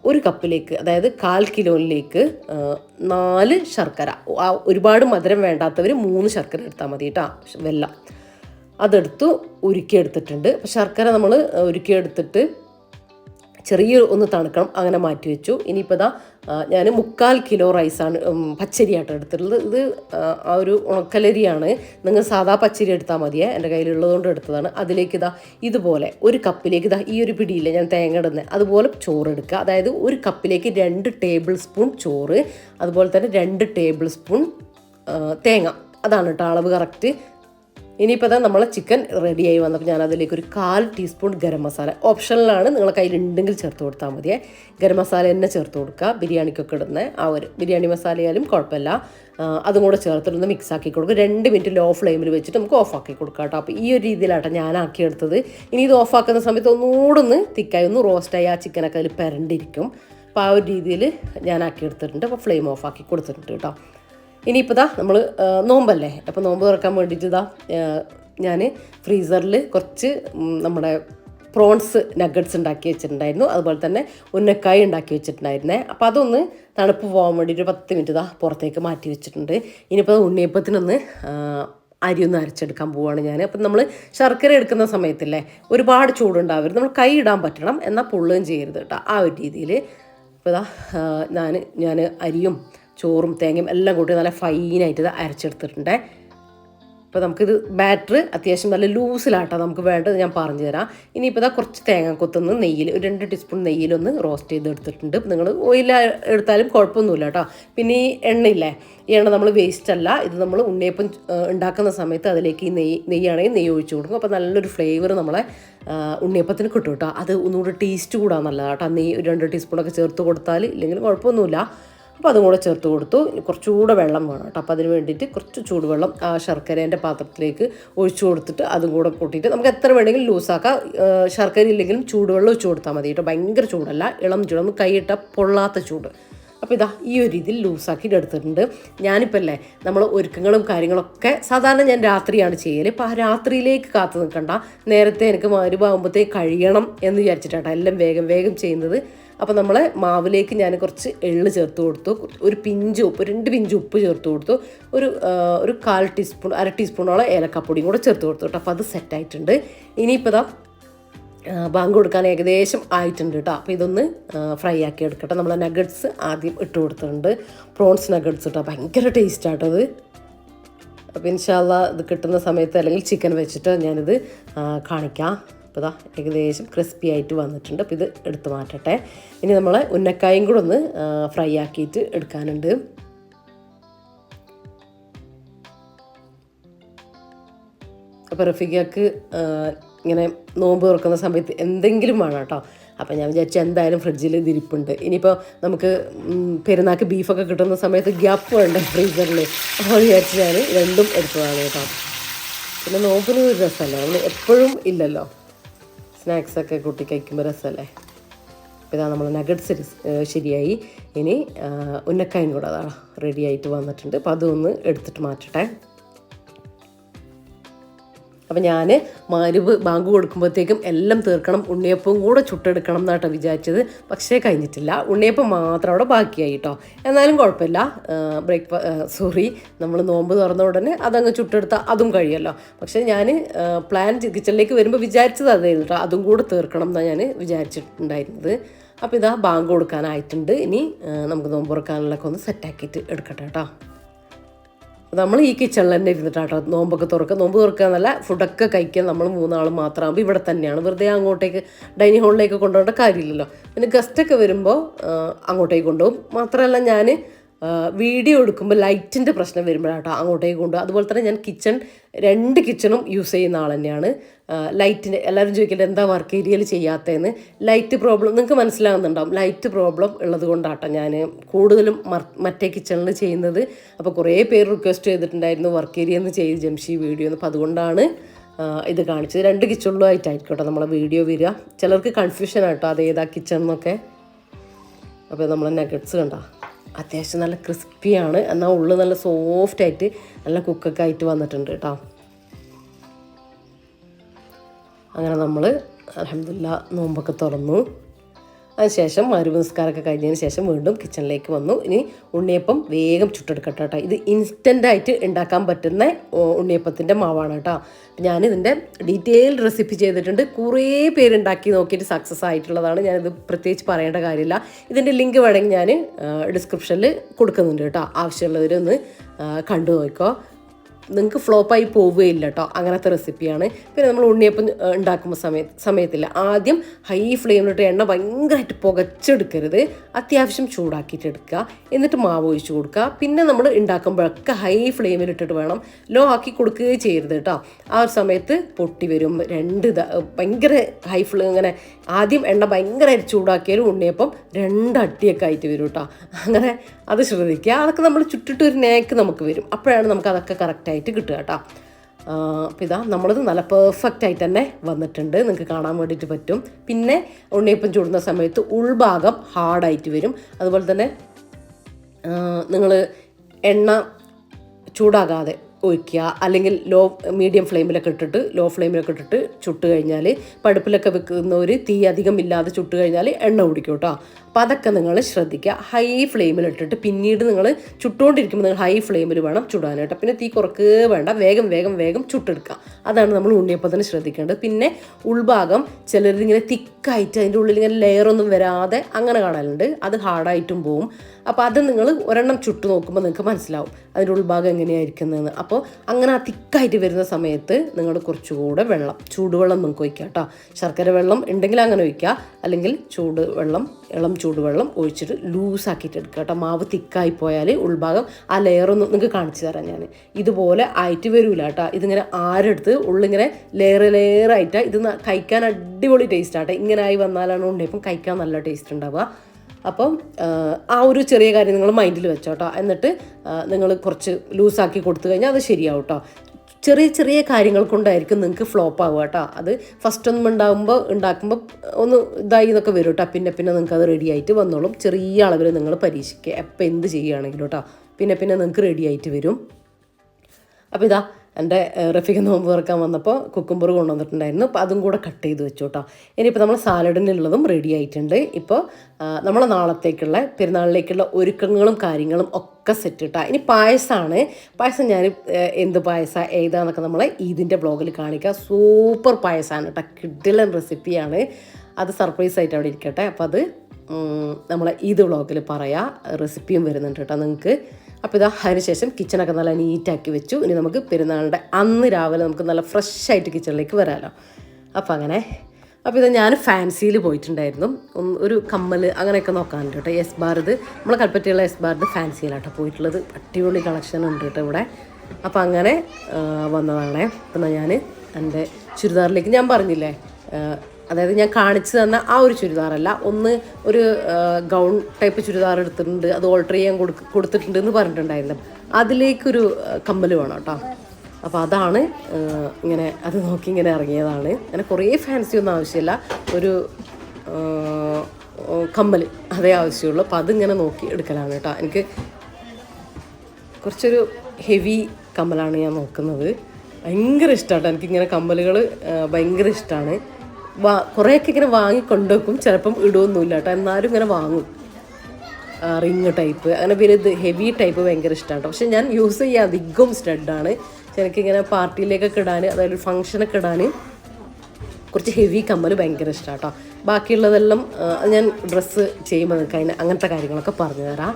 ഒരു കപ്പിലേക്ക് അതായത് കാൽ കിലോയിലേക്ക് നാല് ശർക്കര. ഒരുപാട് മധുരം വേണ്ടാത്തവർ മൂന്ന് ശർക്കര എടുത്താൽ മതി കേട്ടോ വെല്ലം അതെടുത്ത് ഉരുക്കിയെടുത്തിട്ടുണ്ട്. ശർക്കര നമ്മൾ ഉരുക്കിയെടുത്തിട്ട് ചെറിയ ഒന്ന് തണുക്കണം അങ്ങനെ മാറ്റി വെച്ചു. ഇനിയിപ്പോൾ ഇതാ ഞാൻ മുക്കാൽ കിലോ റൈസാണ് പച്ചരിയാട്ടോ എടുത്തിട്ടുള്ളത്. ഇത് ആ ഒരു ഉണക്കലരിയാണ്. നിങ്ങൾ സാധാ പച്ചരി എടുത്താൽ മതിയേ എന്റെ കയ്യിലുള്ളതുകൊണ്ട് എടുത്തതാണ്. അതിലേക്ക് ഇതാ ഇതുപോലെ ഒരു കപ്പിലേക്ക് ഇതാ ഈ ഒരു പിടിയില്ലേ ഞാൻ തേങ്ങ ഇടുന്നത് അതുപോലെ ചോറ് എടുക്കുക അതായത് ഒരു കപ്പിലേക്ക് രണ്ട് ടേബിൾ സ്പൂൺ ചോറ് അതുപോലെ തന്നെ രണ്ട് ടേബിൾ സ്പൂൺ തേങ്ങ. അതാണ് കേട്ടോ അളവ് കറക്റ്റ്. ഇനിയിപ്പോൾ തന്നെ നമ്മളെ ചിക്കൻ റെഡിയായി വന്നപ്പോൾ ഞാൻ അതിലേക്ക് ഒരു കാൽ ടീസ്പൂൺ ഗരം മസാല. ഓപ്ഷനിലാണ് നിങ്ങളെ കയ്യിലുണ്ടെങ്കിൽ ചേർത്ത് കൊടുത്താൽ മതിയേ. ഗരം മസാല തന്നെ ചേർത്ത് കൊടുക്കുക ബിരിയാണിക്കൊക്കെ ഇടുന്ന. ആ ഒരു ബിരിയാണി മസാലയായാലും കുഴപ്പമില്ല. അതും കൂടെ ചേർത്തിട്ടൊന്ന് മിക്സ് ആക്കി കൊടുക്കുക രണ്ട് മിനിറ്റ് ലോ ഫ്ലെയിമിൽ വെച്ചിട്ട് നമുക്ക് ഓഫ് ആക്കി കൊടുക്കാം കേട്ടോ. അപ്പോൾ ഈ ഒരു രീതിയിലാട്ടോ ഞാൻ ആക്കിയെടുത്തത് ഇനി ഇത് ഓഫ് ആക്കുന്ന സമയത്ത് ഒന്നുകൂടെ ഒന്ന് തിക്കായി ഒന്ന് റോസ്റ്റായി ആ ചിക്കനൊക്കെ അതിൽ പെരണ്ടിരിക്കും. അപ്പോൾ ആ ഒരു രീതിയിൽ ഞാൻ ആക്കി ആക്കിയെടുത്തിട്ടുണ്ട് അപ്പോൾ ഫ്ലെയിം ഓഫ് ആക്കി കൊടുത്തിട്ടുണ്ട് കേട്ടോ. ഇനിയിപ്പോൾ ഇതാ നമ്മൾ നോമ്പല്ലേ? അപ്പോൾ നോമ്പ് തുറക്കാൻ വേണ്ടിയിട്ട് ഞാൻ ഫ്രീസറിൽ കുറച്ച് നമ്മുടെ പ്രോൺസ് നഗറ്റ്സ് ഉണ്ടാക്കി വെച്ചിട്ടുണ്ടായിരുന്നു. അതുപോലെ തന്നെ ഉന്നക്കായി ഉണ്ടാക്കി വെച്ചിട്ടുണ്ടായിരുന്നേ. അപ്പോൾ അതൊന്ന് തണുപ്പ് പോകാൻ വേണ്ടിയിട്ട് പത്ത് മിനിറ്റ് ഇതാ പുറത്തേക്ക് മാറ്റി വെച്ചിട്ടുണ്ട്. ഇനിയിപ്പോൾ ഉണ്ണിയപ്പത്തിനൊന്ന് അരി ഒന്ന് അരച്ചെടുക്കാൻ പോവുകയാണ് ഞാൻ അപ്പം നമ്മൾ ശർക്കര എടുക്കുന്ന സമയത്തില്ലേ ഒരുപാട് ചൂടുണ്ടാവരുത്. നമ്മൾ കൈ ഇടാൻ പറ്റണം എന്നാൽ പൊള്ളുകയും ചെയ്യരുത് കേട്ടോ. ആ ഒരു രീതിയിൽ ഇപ്പോൾ ഇതാ ഞാൻ ഞാൻ അരിയും ചോറും തേങ്ങയും എല്ലാം കൂട്ടി നല്ല ഫൈനായിട്ട് ഇത് അരച്ചെടുത്തിട്ടുണ്ട്. അപ്പോൾ നമുക്കിത് ബാറ്റർ അത്യാവശ്യം നല്ല ലൂസിലാട്ടോ നമുക്ക് വേണ്ടത് ഞാൻ പറഞ്ഞു തരാം ഇനിയിപ്പോൾ ഇതാ കുറച്ച് തേങ്ങ കൊത്തുന്ന നെയ്യിൽ ഒരു രണ്ട് ടീസ്പൂൺ നെയ്യിലൊന്ന് റോസ്റ്റ് ചെയ്ത് എടുത്തിട്ടുണ്ട് നിങ്ങൾ ഓയിൽ എടുത്താലും കുഴപ്പമൊന്നുമില്ല കേട്ടോ. പിന്നെ ഈ എണ്ണയില്ലേ ഈ എണ്ണ നമ്മൾ വേസ്റ്റ് അല്ല. ഇത് നമ്മൾ ഉണ്ണിയപ്പം ഉണ്ടാക്കുന്ന സമയത്ത് അതിലേക്ക് ഈ നെയ്യ് നെയ്യാണെങ്കിൽ നെയ്യ് ഒഴിച്ചു കൊടുക്കും. അപ്പോൾ നല്ലൊരു ഫ്ലേവർ നമ്മളെ ഉണ്ണിയപ്പത്തിന് കിട്ടും കേട്ടോ. അത് ഒന്നുകൂടി ടേസ്റ്റ് കൂടാൻ നല്ലതാണ് കേട്ടോ. നെയ്യ് ഒരു രണ്ട് ടീസ്പൂണൊക്കെ ചേർത്ത് കൊടുത്താൽ ഇല്ലെങ്കിൽ കുഴപ്പമൊന്നുമില്ല. അപ്പോൾ അതും കൂടെ ചേർത്ത് കൊടുത്തു. കുറച്ചുകൂടെ വെള്ളം വേണം കേട്ടോ. അപ്പോൾ അതിന് വേണ്ടിയിട്ട് കുറച്ച് ചൂടുവെള്ളം ആ ശർക്കരേന്റെ പാത്രത്തിലേക്ക് ഒഴിച്ചു കൊടുത്തിട്ട് അതും കൂടെ കൂട്ടിയിട്ട് നമുക്ക് എത്ര വേണമെങ്കിലും ലൂസാക്കാം ശർക്കര ഇല്ലെങ്കിലും ചൂടുവെള്ളം ഒഴിച്ചു കൊടുത്താൽ മതി കേട്ടോ. ഭയങ്കര ചൂടല്ല. ഇളം ചൂട് നമുക്ക് കൈയിട്ട പൊള്ളാത്ത ചൂട്. അപ്പോൾ ഇതാ ഈ ഒരു രീതിയിൽ ലൂസാക്കിയിട്ട് എടുത്തിട്ടുണ്ട്. ഞാനിപ്പോൾ അല്ലേ നമ്മൾ ഒരുക്കങ്ങളും കാര്യങ്ങളൊക്കെ സാധാരണ ഞാൻ രാത്രിയാണ് ചെയ്യൽ ഇപ്പോൾ ആ രാത്രിയിലേക്ക് കാത്തു നിൽക്കണ്ട. നേരത്തെ എനിക്ക് മരുഭാകുമ്പോഴത്തേക്ക് കഴിയണം എന്ന് വിചാരിച്ചിട്ടാണ് എല്ലാം വേഗം വേഗം ചെയ്യുന്നത്. അപ്പോൾ നമ്മൾ മാവിലേക്ക് ഞാൻ കുറച്ച് എള്ള് ചേർത്ത് കൊടുത്തു. ഒരു പിഞ്ച് ഉപ്പ് രണ്ട് പിഞ്ച് ഉപ്പ് ചേർത്ത് കൊടുത്തു. ഒരു ഒരു കാൽ ടീസ്പൂൺ അര ടീസ്പൂണോളം ഏലക്കപ്പൊടിയും കൂടെ ചേർത്ത് കൊടുത്തു കേട്ടോ. അപ്പോൾ അത് സെറ്റായിട്ടുണ്ട് ഇനിയിപ്പോൾ ആ, ബാങ്ക് കൊടുക്കാൻ ഏകദേശം ആയിട്ടുണ്ട് കേട്ടോ. അപ്പോൾ ഇതൊന്ന് ഫ്രൈ ആക്കി എടുക്കട്ടെ. നമ്മൾ നഗറ്റ്സ് ആദ്യം ഇട്ട് കൊടുത്തിട്ടുണ്ട്. പ്രോൺസ് നഗറ്റ്സ് കേട്ടോ. ഭയങ്കര ടേസ്റ്റ് ആട്ടോ അത്. അപ്പോൾ ഇൻഷാല്ല ഇത് കിട്ടുന്ന സമയത്ത് അല്ലെങ്കിൽ ചിക്കൻ വെച്ചിട്ട് ഞാനിത് കാണിക്കാം. അപ്പോൾ ഇതാ ഏകദേശം ക്രിസ്പി ആയിട്ട് വന്നിട്ടുണ്ട്. അപ്പോൾ ഇത് എടുത്ത് മാറ്റട്ടെ. ഇനി നമ്മൾ ഉന്നക്കായും കൂടെ ഒന്ന് ഫ്രൈ ആക്കിയിട്ട് എടുക്കാനുണ്ട്. അപ്പോൾ റഫീഖക്ക് ഇങ്ങനെ നോമ്പ് തുറക്കുന്ന സമയത്ത് എന്തെങ്കിലും വേണം കേട്ടോ. അപ്പം ഞാൻ വിചാരിച്ചു എന്തായാലും ഫ്രിഡ്ജിൽ ഇതിരിപ്പുണ്ട് ഇനിയിപ്പോൾ നമുക്ക് പെരുന്നാൾക്ക് ബീഫൊക്കെ കിട്ടുന്ന സമയത്ത് ഗ്യാപ്പ് വേണ്ട ഫ്രീസറിൽ അപ്പോൾ വിചാരിച്ച് ഞാൻ രണ്ടും എടുത്തതാണ് കേട്ടോ. പിന്നെ നോമ്പിന് ഒരു രസമല്ല. നമ്മൾ എപ്പോഴും ഇല്ലല്ലോ. സ്നാക്സൊക്കെ കൂട്ടി കഴിക്കുമ്പോൾ രസമല്ലേ ഇതാ നമ്മൾ നഗറ്റ്സ് ശരിയായി. ഇനി ഉന്നക്കായും കൂടെ അതാ റെഡി ആയിട്ട് വന്നിട്ടുണ്ട്. അപ്പോൾ അതൊന്ന് എടുത്തിട്ട് മാറ്റട്ടെ. അപ്പം ഞാൻ മാരുവ് ബാങ്ക് കൊടുക്കുമ്പോഴത്തേക്കും എല്ലാം തീർക്കണം ഉണ്ണിയപ്പവും കൂടെ ചുട്ടെടുക്കണം എന്നാട്ടോ വിചാരിച്ചത്. പക്ഷേ കഴിഞ്ഞിട്ടില്ല. ഉണ്ണിയപ്പം മാത്രം അവിടെ ബാക്കിയായി കേട്ടോ എന്നാലും കുഴപ്പമില്ല. ബ്രേക്ക്ഫാ സോറി നമ്മൾ നോമ്പ് തുറന്ന ഉടനെ അതങ്ങ് ചുട്ടെടുത്താൽ അതും കഴിയല്ലോ. പക്ഷേ ഞാൻ പ്ലാൻ കിച്ചണിലേക്ക് വരുമ്പോൾ വിചാരിച്ചത് അതായിരുന്നു കേട്ടോ അതും കൂടെ തീർക്കണം എന്നാണ് ഞാൻ വിചാരിച്ചിട്ടുണ്ടായിരുന്നത്. അപ്പോൾ ഇതാ ബാങ്ക് കൊടുക്കാനായിട്ടുണ്ട്. ഇനി നമുക്ക് നോമ്പ് തുറക്കാനുള്ളതൊക്കെ ഒന്ന് സെറ്റാക്കിയിട്ട് എടുക്കട്ടെ കേട്ടോ നമ്മൾ ഈ കിച്ചണിൽ തന്നെ ഇരുന്നിട്ടാട്ടോ. നോമ്പൊക്കെ തുറക്കുക നോമ്പ് തുറക്കുക എന്നല്ല ഫുഡൊക്കെ കഴിക്കാൻ നമ്മൾ മൂന്നാളും മാത്രമാകുമ്പോൾ ഇവിടെ തന്നെയാണ്. വെറുതെ അങ്ങോട്ടേക്ക് ഡൈനിങ് ഹാളിലേക്ക് കൊണ്ടുപോകേണ്ട കാര്യമില്ലല്ലോ. പിന്നെ ഗസ്റ്റൊക്കെ വരുമ്പോൾ അങ്ങോട്ടേക്ക് കൊണ്ടുപോകും. മാത്രമല്ല ഞാൻ വീഡിയോ എടുക്കുമ്പോൾ ലൈറ്റിന്റെ പ്രശ്നം വരുമ്പോഴാട്ടോ അങ്ങോട്ടേക്ക് കൊണ്ടുപോകും അതുപോലെ തന്നെ ഞാൻ കിച്ചൺ രണ്ട് കിച്ചണും യൂസ് ചെയ്യുന്ന ആൾ തന്നെയാണ്. ലൈറ്റിന്റെ എല്ലാവരും ചോദിക്കട്ടെ എന്താ വർക്ക് ഏരിയയിൽ ചെയ്യാത്തതെന്ന്. ലൈറ്റ് പ്രോബ്ലം നിങ്ങൾക്ക് മനസ്സിലാകുന്നുണ്ടാവും. ലൈറ്റ് പ്രോബ്ലം ഉള്ളത് കൊണ്ടാട്ടോ ഞാൻ കൂടുതലും മറ്റേ കിച്ചണിൽ ചെയ്യുന്നത്. അപ്പോൾ കുറേ പേര് റിക്വസ്റ്റ് ചെയ്തിട്ടുണ്ടായിരുന്നു വർക്ക് ഏരിയ എന്ന് ചെയ്ത് ജംഷി വീഡിയോ എന്ന് അപ്പോൾ അതുകൊണ്ടാണ് ഇത് കാണിച്ചത്. രണ്ട് കിച്ചണിലും ആയിട്ടായിരിക്കും കേട്ടോ നമ്മളെ വീഡിയോ വരിക. ചിലർക്ക് കൺഫ്യൂഷൻ ആട്ടോ അത് ഏതാ കിച്ചൺ എന്നൊക്കെ. അപ്പോൾ നമ്മൾ നഗറ്റ്സ് കണ്ടോ? അത്യാവശ്യം നല്ല ക്രിസ്പിയാണ് എന്നാൽ ഉള്ളു നല്ല സോഫ്റ്റായിട്ട് നല്ല കുക്കൊക്കെ ആയിട്ട് വന്നിട്ടുണ്ട് കേട്ടോ. അങ്ങനെ നമ്മൾ അലഹമില്ല നോമ്പൊക്കെ തുറന്നു. അതിനുശേഷം മരു നിസ്കാരമൊക്കെ കഴിഞ്ഞതിന് ശേഷം വീണ്ടും കിച്ചണിലേക്ക് വന്നു. ഇനി ഉണ്ണിയപ്പം വേഗം ചുട്ടെടുക്കട്ടെ കേട്ടോ ഇത് ഇൻസ്റ്റന്റായിട്ട് ഉണ്ടാക്കാൻ പറ്റുന്ന ഉണ്ണിയപ്പത്തിന്റെ മാവാണ് കേട്ടോ ഞാനിതിന്റെ ഡീറ്റെയിൽ റെസിപ്പി ചെയ്തിട്ടുണ്ട്. കുറേ പേരുണ്ടാക്കി നോക്കിയിട്ട് സക്സസ് ആയിട്ടുള്ളതാണ്. ഞാനിത് പ്രത്യേകിച്ച് പറയേണ്ട കാര്യമില്ല. ഇതിന്റെ ലിങ്ക് വേണമെങ്കിൽ ഞാൻ ഡിസ്ക്രിപ്ഷനിൽ കൊടുക്കുന്നുണ്ട് കേട്ടോ ആവശ്യമുള്ളവരൊന്ന് കണ്ടു നോക്കോ നിങ്ങൾക്ക് ഫ്ലോപ്പായി പോവുകയില്ല കേട്ടോ അങ്ങനത്തെ റെസിപ്പിയാണ്. പിന്നെ നമ്മൾ ഉണ്ണിയപ്പം ഉണ്ടാക്കുമ്പോൾ സമയത്ത് സമയത്തില്ല. ആദ്യം ഹൈ ഫ്ലെയിമിലിട്ട് എണ്ണ ഭയങ്കരമായിട്ട് പുകച്ചെടുക്കരുത്. അത്യാവശ്യം ചൂടാക്കിയിട്ട് എടുക്കുക. എന്നിട്ട് മാവ് ഒഴിച്ച് കൊടുക്കുക. പിന്നെ നമ്മൾ ഉണ്ടാക്കുമ്പോഴൊക്കെ ഹൈ ഫ്ലെയിമിലിട്ടിട്ട് വേണം. ലോ ആക്കി കൊടുക്കുകയും ചെയ്യരുത് കേട്ടോ. ആ ഒരു സമയത്ത് പൊട്ടി വരും. രണ്ട് ഭയങ്കര ഹൈ ഫ്ലെയിം ഇങ്ങനെ ആദ്യം എണ്ണ ഭയങ്കരമായിട്ട് ചൂടാക്കിയാലും ഉണ്ണിയപ്പം രണ്ട് അട്ടിയൊക്കെ ആയിട്ട് വരും കേട്ടോ. അങ്ങനെ അത് ശ്രദ്ധിക്കുക. അതൊക്കെ നമ്മൾ ചുറ്റിട്ട് ഒരു നേക്ക് നമുക്ക് വരും. അപ്പോഴാണ് നമുക്ക് അതൊക്കെ കറക്റ്റായിട്ട് കിട്ടുക കേട്ടോ. അപ്പം ഇതാ നമ്മളത് നല്ല പെർഫെക്റ്റ് ആയിട്ട് തന്നെ വന്നിട്ടുണ്ട്. നിങ്ങൾക്ക് കാണാൻ വേണ്ടിയിട്ട് പറ്റും. പിന്നെ ഉണ്ണിയപ്പം ചൂടുന്ന സമയത്ത് ഉൾഭാഗം ഹാർഡായിട്ട് വരും. അതുപോലെ തന്നെ നിങ്ങൾ എണ്ണ ചൂടാകാതെ ഒഴിക്കുക. അല്ലെങ്കിൽ ലോ മീഡിയം ഫ്ലെയിമിലൊക്കെ ഇട്ടിട്ട് ലോ ഫ്ലെയിമിലൊക്കെ ഇട്ടിട്ട് ചുട്ട് കഴിഞ്ഞാൽ പടുപ്പിലൊക്കെ വെക്കുന്നവർ തീ അധികം ഇല്ലാതെ ചുട്ട് കഴിഞ്ഞാൽ എണ്ണ കുടിക്കും കേട്ടോ അപ്പോൾ അതൊക്കെ നിങ്ങൾ ശ്രദ്ധിക്കുക. ഹൈ ഫ്ലെയിമിലിട്ടിട്ട് പിന്നീട് നിങ്ങൾ ചുട്ടുകൊണ്ടിരിക്കുമ്പോൾ നിങ്ങൾ ഹൈ ഫ്ലെയിമിൽ വേണം ചുടാനായിട്ട്. പിന്നെ തീ കുറക്ക് വേണ്ട. വേഗം വേഗം വേഗം ചുട്ടെടുക്കുക. അതാണ് നമ്മൾ ഉണ്ണിയപ്പത്തിന് ശ്രദ്ധിക്കേണ്ടത്. പിന്നെ ഉൾഭാഗം ചിലരിങ്ങനെ തിക്കായിട്ട് അതിന്റെ ഉള്ളിൽ ഇങ്ങനെ ലെയറൊന്നും വരാതെ അങ്ങനെ കാണാനുണ്ട് അത് ഹാർഡായിട്ടും പോവും. അപ്പോൾ അത് നിങ്ങൾ ഒരെണ്ണം ചുട്ടു നോക്കുമ്പോൾ നിങ്ങൾക്ക് മനസ്സിലാവും അതിന്റെ ഉൾഭാഗം എങ്ങനെയായിരിക്കുന്നതെന്ന്. അപ്പോൾ അങ്ങനെ ആ തിക്കായിട്ട് വരുന്ന സമയത്ത് നിങ്ങൾ കുറച്ചുകൂടെ വെള്ളം ചൂടുവെള്ളം നിങ്ങൾക്ക് ഒഴിക്കുക കേട്ടോ. ശർക്കര വെള്ളം ഉണ്ടെങ്കിൽ അങ്ങനെ ഒഴിക്കുക. അല്ലെങ്കിൽ ചൂട് വെള്ളം ഇളം ചൂടുവെള്ളം ഒഴിച്ചിട്ട് ലൂസാക്കിയിട്ട് എടുക്കുക കേട്ടോ. മാവ് തിക്കായി പോയാൽ ഉൾഭാഗം ആ ലെയറൊന്നും നിങ്ങൾക്ക് കാണിച്ചു തരാം ഞാൻ ഇതുപോലെ ആയിട്ട് വരില്ല കേട്ടോ. ഇതിങ്ങനെ ആരെടുത്ത് ഉള്ളിങ്ങനെ ലെയർ ലെയറായിട്ട് ഇത് കഴിക്കാൻ അടിപൊളി ടേസ്റ്റ് ആട്ടെ ഇങ്ങനെ ആയി വന്നാലാണ് ഉണ്ടെങ്കിൽ കഴിക്കാൻ നല്ല ടേസ്റ്റ് ഉണ്ടാവുക. അപ്പം ആ, ഒരു ചെറിയ കാര്യം നിങ്ങൾ മൈൻഡിൽ വെച്ചോട്ടോ എന്നിട്ട് നിങ്ങൾ കുറച്ച് ലൂസാക്കി കൊടുത്തു കഴിഞ്ഞാൽ അത് ശരിയാവും കേട്ടോ ചെറിയ ചെറിയ കാര്യങ്ങൾ കൊണ്ടായിരിക്കും നിങ്ങൾക്ക് ഫ്ലോപ്പ് ആവുക കേട്ടോ അത് ഫസ്റ്റ് ഒന്നും ഉണ്ടാകുമ്പോൾ ഉണ്ടാക്കുമ്പോൾ ഒന്ന് ഇതായി എന്നൊക്കെ വരും കേട്ടോ പിന്നെ പിന്നെ നിങ്ങൾക്ക് അത് റെഡി ആയിട്ട് വന്നോളും. ചെറിയ അളവിൽ നിങ്ങൾ പരീക്ഷിക്കുക. എപ്പോൾ എന്ത് ചെയ്യുകയാണെങ്കിലും കേട്ടോ പിന്നെ പിന്നെ നിങ്ങൾക്ക് റെഡി ആയിട്ട് വരും. അപ്പോൾ ഇതാ എന്റെ റഫീഖ് നോമ്പ് തുറക്കാൻ വന്നപ്പോൾ കുക്കുംബർ കൊണ്ടുവന്നിട്ടുണ്ടായിരുന്നു. അപ്പോൾ അതും കൂടെ കട്ട് ചെയ്ത് വെച്ചു കേട്ടോ. ഇനിയിപ്പോൾ നമ്മൾ സാലഡിനുള്ളതും റെഡി ആയിട്ടുണ്ട്. ഇപ്പോൾ നമ്മൾ നാളത്തേക്കുള്ള പെരുന്നാളിലേക്കുള്ള ഒരുക്കങ്ങളും കാര്യങ്ങളും ഒക്കെ സെറ്റ് ഇട്ടാ. ഇനി പായസമാണ് പായസം ഞാൻ എന്ത് പായസം ഏതാന്നൊക്കെ നമ്മളെ ഈദിന്റെ ബ്ലോഗിൽ കാണിക്കുക സൂപ്പർ പായസമാണ് കേട്ടോ. കിഡിലൻ റെസിപ്പിയാണ് അത് സർപ്രൈസ് ആയിട്ട് അവിടെ ഇരിക്കട്ടെ. അപ്പോൾ അത് നമ്മളെ ഈദ് വ്ളോഗിൽ പറയാം. റെസിപ്പിയും വരുന്നുണ്ട് കേട്ടോ നിങ്ങൾക്ക്. അപ്പോൾ ഇതാ അതിനുശേഷം കിച്ചണൊക്കെ നല്ല നീറ്റാക്കി വെച്ചു. ഇനി നമുക്ക് പെരുന്നാളിന്റെ അന്ന് രാവിലെ നമുക്ക് നല്ല ഫ്രഷ് ആയിട്ട് കിച്ചണിലേക്ക് വരാമല്ലോ അപ്പോൾ അങ്ങനെ. അപ്പോൾ ഇത് ഞാൻ ഫാൻസിയിൽ പോയിട്ടുണ്ടായിരുന്നു. ഒരു കമ്മൽ അങ്ങനെയൊക്കെ നോക്കാനുണ്ട് കേട്ടോ. എസ് ബാർ ഇത്. നമ്മളെ കൽപ്പറ്റയുള്ള എസ് ബാർ ഭാരത് ഫാൻസിയിലാട്ടോ പോയിട്ടുള്ളത് അടിപൊളി കളക്ഷൻ ഉണ്ട് കേട്ടോ ഇവിടെ. അപ്പോൾ അങ്ങനെ വന്നതാണേ. അപ്പം ഞാൻ എന്റെ ചുരിദാറിലേക്ക് ഞാൻ പറഞ്ഞില്ലേ അതായത് ഞാൻ കാണിച്ചു തന്ന ആ ഒരു ചുരിദാറല്ല. ഒന്ന് ഒരു ഗൗൺ ടൈപ്പ് ചുരിദാർ എടുത്തിട്ടുണ്ട്. അത് ഓൾട്ടർ ചെയ്യാൻ കൊടുക്ക കൊടുത്തിട്ടുണ്ട് എന്ന് പറഞ്ഞിട്ടുണ്ടായിരുന്നു. അതിലേക്കൊരു കമ്മൽ വേണം കേട്ടോ. അപ്പോൾ അതാണ് ഇങ്ങനെ അത് നോക്കി ഇങ്ങനെ ഇറങ്ങിയതാണ്. അങ്ങനെ കുറേ ഫാൻസി ഒന്നും ആവശ്യമില്ല. ഒരു കമ്മൽ അതേ ആവശ്യമുള്ളൂ. അപ്പോൾ അതിങ്ങനെ നോക്കി എടുക്കലാണ് കേട്ടോ. എനിക്ക് കുറച്ചൊരു ഹെവി കമ്മലാണ് ഞാൻ നോക്കുന്നത്. ഭയങ്കര ഇഷ്ടമാണ് എനിക്കിങ്ങനെ കമ്മലുകൾ ഭയങ്കര ഇഷ്ടമാണ് വാ കുറേയൊക്കെ ഇങ്ങനെ വാങ്ങി കൊണ്ടുവെക്കും ചിലപ്പം ഇടുമൊന്നുമില്ല കേട്ടോ. എന്നാലും ഇങ്ങനെ വാങ്ങും. Ring type. അങ്ങനെ പിന്നെ ഇത് ഹെവി ടൈപ്പ് ഭയങ്കര ഇഷ്ടമാണ് പക്ഷെ ഞാൻ യൂസ് ചെയ്യുക അധികം സ്റ്റഡാണ്. എനിക്കിങ്ങനെ പാർട്ടിയിലേക്കൊക്കെ ഇടാൻ അതായത് ഫംഗ്ഷനൊക്കെ ഇടാൻ കുറച്ച് ഹെവി കമ്മൽ ഭയങ്കര ഇഷ്ടമാണ് കേട്ടോ. ബാക്കിയുള്ളതെല്ലാം ഞാൻ ഡ്രസ്സ് ചെയ്യുമ്പോൾ നിങ്ങൾക്ക് അതിന് അങ്ങനത്തെ കാര്യങ്ങളൊക്കെ പറഞ്ഞു തരാം.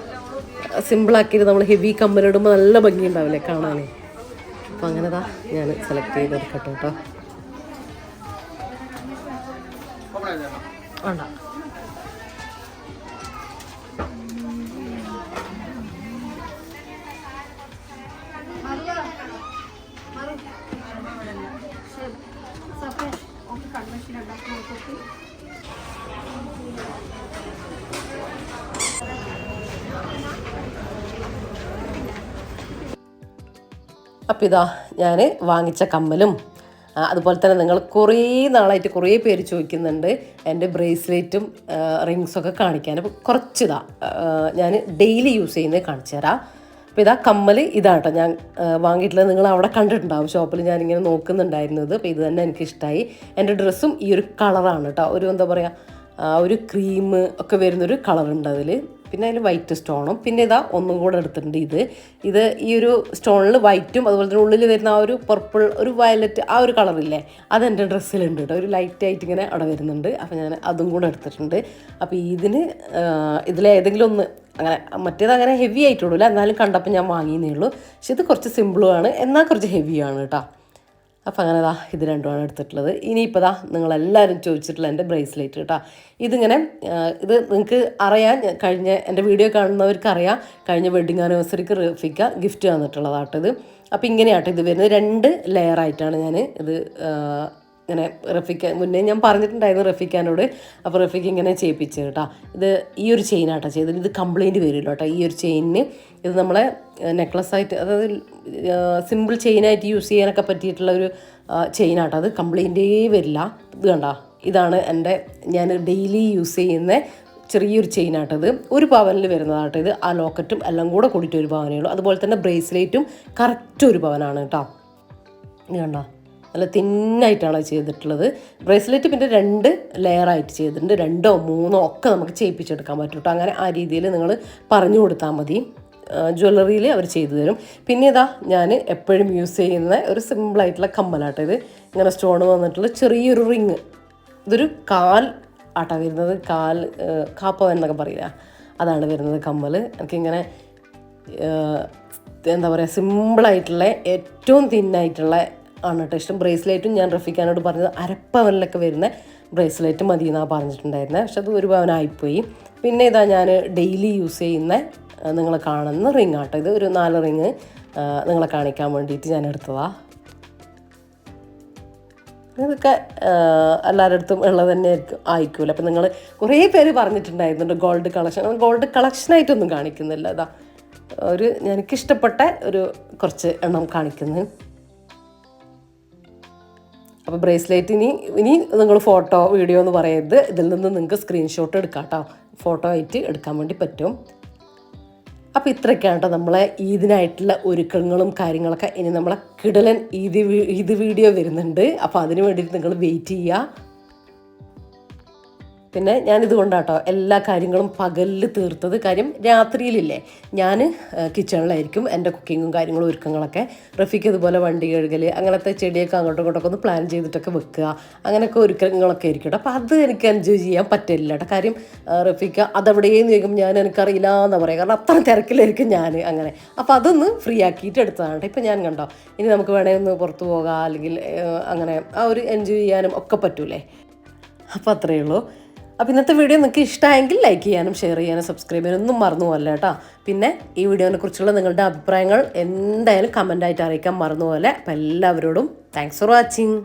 സിമ്പിളാക്കിയിട്ട് നമ്മൾ ഹെവി കമ്മലിടുമ്പോൾ നല്ല ഭംഗി ഉണ്ടാവില്ലേ കാണാൻ? അപ്പോൾ അങ്ങനെതാ ഞാൻ സെലക്ട് ചെയ്തെടുക്കട്ടെ കേട്ടോ. അപ്പോൾ ഇതാ ഞാൻ വാങ്ങിച്ച കമ്മലും അതുപോലെ തന്നെ നിങ്ങൾ കുറേ നാളായിട്ട് കുറേ പേര് ചോദിക്കുന്നുണ്ട് എന്റെ ബ്രേസ്ലെറ്റും റിങ്സൊക്കെ കാണിക്കാൻ. അപ്പോൾ കുറച്ചിതാ ഞാൻ ഡെയിലി യൂസ് ചെയ്യുന്നത് കാണിച്ചു തരാം. അപ്പോൾ ഇതാ കമ്മൽ ഇതാട്ടോ ഞാൻ വാങ്ങിയിട്ടുള്ളത് നിങ്ങൾ അവിടെ കണ്ടിട്ടുണ്ടാവും. ഷോപ്പിൽ ഞാൻ ഇങ്ങനെ നോക്കുന്നുണ്ടായിരുന്നത്. അപ്പോൾ ഇത് തന്നെ എനിക്ക് ഇഷ്ടമായി എന്റെ ഡ്രസ്സും ഈ ഒരു കളറാണ് കേട്ടോ. ഒരു എന്താ പറയുക ഒരു ക്രീം ഒക്കെ വരുന്നൊരു കളറുണ്ട് അതിൽ പിന്നെ അതിൽ വൈറ്റ് സ്റ്റോണും പിന്നെ ഇതാ ഒന്നും കൂടെ എടുത്തിട്ടുണ്ട് ഇത്. ഇത് ഈ ഒരു സ്റ്റോണിൽ വൈറ്റും അതുപോലെ തന്നെ ഉള്ളിൽ വരുന്ന ആ ഒരു പർപ്പിൾ ഒരു വയലറ്റ് ആ ഒരു കളറില്ലേ അതെന്റെ ഡ്രസ്സിലുണ്ട് കേട്ടോ. ഒരു ലൈറ്റ് ആയിട്ട് ഇങ്ങനെ അവിടെ വരുന്നുണ്ട്. അപ്പോൾ ഞാൻ അതും കൂടെ എടുത്തിട്ടുണ്ട്. അപ്പോൾ ഇതിന് ഇതിലേതെങ്കിലും ഒന്ന് അങ്ങനെ മറ്റേത് അങ്ങനെ ഹെവി ആയിട്ടുള്ളൂ എന്നാലും കണ്ടപ്പോൾ ഞാൻ വാങ്ങിയെന്നേ ഉള്ളൂ. പക്ഷെ ഇത് കുറച്ച് സിമ്പിളുമാണ് എന്നാൽ കുറച്ച് ഹെവിയാണ് കേട്ടോ. അപ്പോൾ അങ്ങനെ ദാ ഇത് രണ്ടുമാണ് എടുത്തിട്ടുള്ളത്. ഇനിയിപ്പോൾ ദാ നിങ്ങളെല്ലാവരും ചോദിച്ചിട്ടുള്ള എന്റെ ബ്രേസ്ലെറ്റ് കേട്ടോ. ഇതിങ്ങനെ ഇത് നിങ്ങൾക്ക് അറിയാൻ കഴിഞ്ഞ എന്റെ വീഡിയോ കാണുന്നവർക്ക് അറിയാം കഴിഞ്ഞ വെഡിങ് ആനിവേഴ്സറിക്ക് റഫിക്ക ഗിഫ്റ്റ് തന്നിട്ടുള്ളതാട്ടോ ഇത്. അപ്പോൾ ഇങ്ങനെയാട്ടോ ഇത് വരുന്നത്. രണ്ട് ലെയറായിട്ടാണ് ഞാൻ ഇത് ഇങ്ങനെ റഫിക്ക മുന്നേ ഞാൻ പറഞ്ഞിട്ടുണ്ടായിരുന്നു റഫിക്കാനോട് അപ്പോൾ റഫിക്ക് ഇങ്ങനെ ചെയ്യിപ്പിച്ചു കേട്ടോ. ഇത് ഈ ഒരു ചെയിനാട്ടോ ചെയ്തത്. ഇത് കംപ്ലൈന്റ് വരില്ല കേട്ടോ ഈ ഒരു ചെയിനിന് ഇത് നമ്മളെ നെക്ലസ് ആയിട്ട് അതായത് സിമ്പിൾ ചെയിനായിട്ട് യൂസ് ചെയ്യാനൊക്കെ പറ്റിയിട്ടുള്ള ഒരു ചെയിനാട്ടോ. അത് കംപ്ലൈന്റേ വരില്ല. ഇത് കണ്ട? ഇതാണ് എന്റെ ഞാൻ ഡെയിലി യൂസ് ചെയ്യുന്ന ചെറിയൊരു ചെയിനാട്ടത് ഒരു പവനിൽ വരുന്നതാട്ടോ ഇത്. ആ ലോക്കറ്റും എല്ലാം കൂടെ കൂടിയിട്ട് ഒരു പവനേ ഉള്ളൂ. അതുപോലെ തന്നെ ബ്രേസ്ലെറ്റും കറക്റ്റ് ഒരു പവനാണ് കേട്ടോ. കണ്ടോ? നല്ല തിന്നായിട്ടാണ് ചെയ്തിട്ടുള്ളത്. ബ്രേസ്ലെറ്റ് പിന്നെ രണ്ട് ലെയറായിട്ട് ചെയ്തിട്ടുണ്ട്. രണ്ടോ മൂന്നോ ഒക്കെ നമുക്ക് ചെയ്യിപ്പിച്ചെടുക്കാൻ പറ്റും കേട്ടോ. അങ്ങനെ ആ രീതിയിൽ നിങ്ങൾ പറഞ്ഞു കൊടുത്താൽ മതി. ജ്വല്ലറിയിൽ അവർ ചെയ്തു തരും. പിന്നെ ഇതാ ഞാൻ എപ്പോഴും യൂസ് ചെയ്യുന്ന ഒരു സിമ്പിളായിട്ടുള്ള കമ്മലാട്ടോ ഇത്. ഇങ്ങനെ സ്റ്റോൺ വന്നിട്ടുള്ള ചെറിയൊരു റിങ് ഇതൊരു കാൽ ആട്ടാ വരുന്നത്. കാൽ കാപ്പ എന്നൊക്കെ പറയില്ല? അതാണ് വരുന്നത് കമ്മൽ എനിക്കിങ്ങനെ എന്താ പറയുക സിമ്പിളായിട്ടുള്ള ഏറ്റവും തിന്നായിട്ടുള്ള ആണ് കേട്ടോ ഇഷ്ടം. ബ്രേസ്ലെറ്റും ഞാൻ റഫിക്കാനോട് പറഞ്ഞത് അരപ്പവനിലൊക്കെ വരുന്ന ബ്രേസ്ലെറ്റ് മതി എന്നാണ് പറഞ്ഞിട്ടുണ്ടായിരുന്നത് പക്ഷെ അത് ഒരു പവനായിപ്പോയി. പിന്നെ ഇതാ ഞാൻ ഡെയിലി യൂസ് ചെയ്യുന്ന നിങ്ങൾ കാണുന്ന റിങ് ആട്ടോ. ഇത് ഒരു നാല് റിങ് നിങ്ങളെ കാണിക്കാൻ വേണ്ടിയിട്ട് ഞാൻ എടുത്തതാണ് ഇതൊക്കെ എല്ലാവരുടെ അടുത്തും ഉള്ളത് തന്നെ ആയിരിക്കുമല്ലോ അപ്പം നിങ്ങൾ കുറേ പേര് പറഞ്ഞിട്ടുണ്ടായിരുന്നുണ്ട് ഗോൾഡ് കളക്ഷൻ ഗോൾഡ് കളക്ഷനായിട്ടൊന്നും കാണിക്കുന്നില്ല. ഇതാ ഒരു എനിക്കിഷ്ടപ്പെട്ട ഒരു കുറച്ച് എണ്ണം കാണിക്കുന്നു. അപ്പോൾ ബ്രേസ്ലെറ്റ് ഇനി ഇനി നിങ്ങൾ ഫോട്ടോ വീഡിയോ എന്ന് പറയരുത്. ഇതിൽ നിന്ന് നിങ്ങൾക്ക് സ്ക്രീൻഷോട്ട് എടുക്കാം കേട്ടോ ഫോട്ടോ ആയിട്ട് എടുക്കാൻ വേണ്ടി പറ്റും. അപ്പോൾ ഇത്രയൊക്കെയാണ് കേട്ടോ നമ്മളെ ഈദിനായിട്ടുള്ള ഒരുക്കങ്ങളും കാര്യങ്ങളൊക്കെ. ഇനി നമ്മളെ കിടലൻ ഈദ് ഈദ് വീഡിയോ വരുന്നുണ്ട്. അപ്പോൾ അതിന് വേണ്ടിയിട്ട് നിങ്ങൾ വെയിറ്റ് ചെയ്യുക. പിന്നെ ഞാൻ ഇതുകൊണ്ടാട്ടോ എല്ലാ കാര്യങ്ങളും പകലിൽ തീർത്തത്. കാര്യം രാത്രിയിലില്ലേ ഞാൻ കിച്ചണിലായിരിക്കും എന്റെ കുക്കിങ്ങും കാര്യങ്ങളും ഒരുക്കങ്ങളൊക്കെ. റഫിക്ക് ഇതുപോലെ വണ്ടി കഴുകൽ അങ്ങനത്തെ ചെടിയൊക്കെ അങ്ങോട്ടും ഇങ്ങോട്ടൊക്കെ ഒന്ന് പ്ലാൻ ചെയ്തിട്ടൊക്കെ വെക്കുക. അങ്ങനെയൊക്കെ ഒരുക്കങ്ങളൊക്കെ ആയിരിക്കും അപ്പോൾ അത് എനിക്ക് എൻജോയ് ചെയ്യാൻ പറ്റില്ല കേട്ടോ കാര്യം റഫിക്ക് റഫിക്ക നീക്കും ഞാൻ എനിക്കറിയില്ല എന്ന് പറയാം. കാരണം അത്ര തിരക്കിലായിരിക്കും ഞാൻ അങ്ങനെ. അപ്പോൾ അതൊന്ന് ഫ്രീ ആക്കിയിട്ട് എടുത്തതാണ് ഇപ്പം ഞാൻ കണ്ടോ ഇനി നമുക്ക് വേണേൽ ഒന്ന് പുറത്ത് പോകാം അല്ലെങ്കിൽ അങ്ങനെ ആ ഒരു എൻജോയ് ചെയ്യാനും ഒക്കെ പറ്റൂലേ. അപ്പോൾ അത്രയേ ഉള്ളൂ. അപ്പോൾ ഇന്നത്തെ വീഡിയോ നിങ്ങൾക്ക് ഇഷ്ടമായെങ്കിൽ ലൈക്ക് ചെയ്യാനും ഷെയർ ചെയ്യാനും സബ്സ്ക്രൈബ് ചെയ്യാനും ഒന്നും മറന്നു പോലെ കേട്ടോ. പിന്നെ ഈ വീഡിയോനെ കുറിച്ചുള്ള നിങ്ങളുടെ അഭിപ്രായങ്ങൾ എന്തായാലും കമന്റായിട്ട് അറിയിക്കാൻ മറന്നു പോലെ അപ്പോൾ എല്ലാവരോടും താങ്ക്സ് ഫോർ വാച്ചിങ്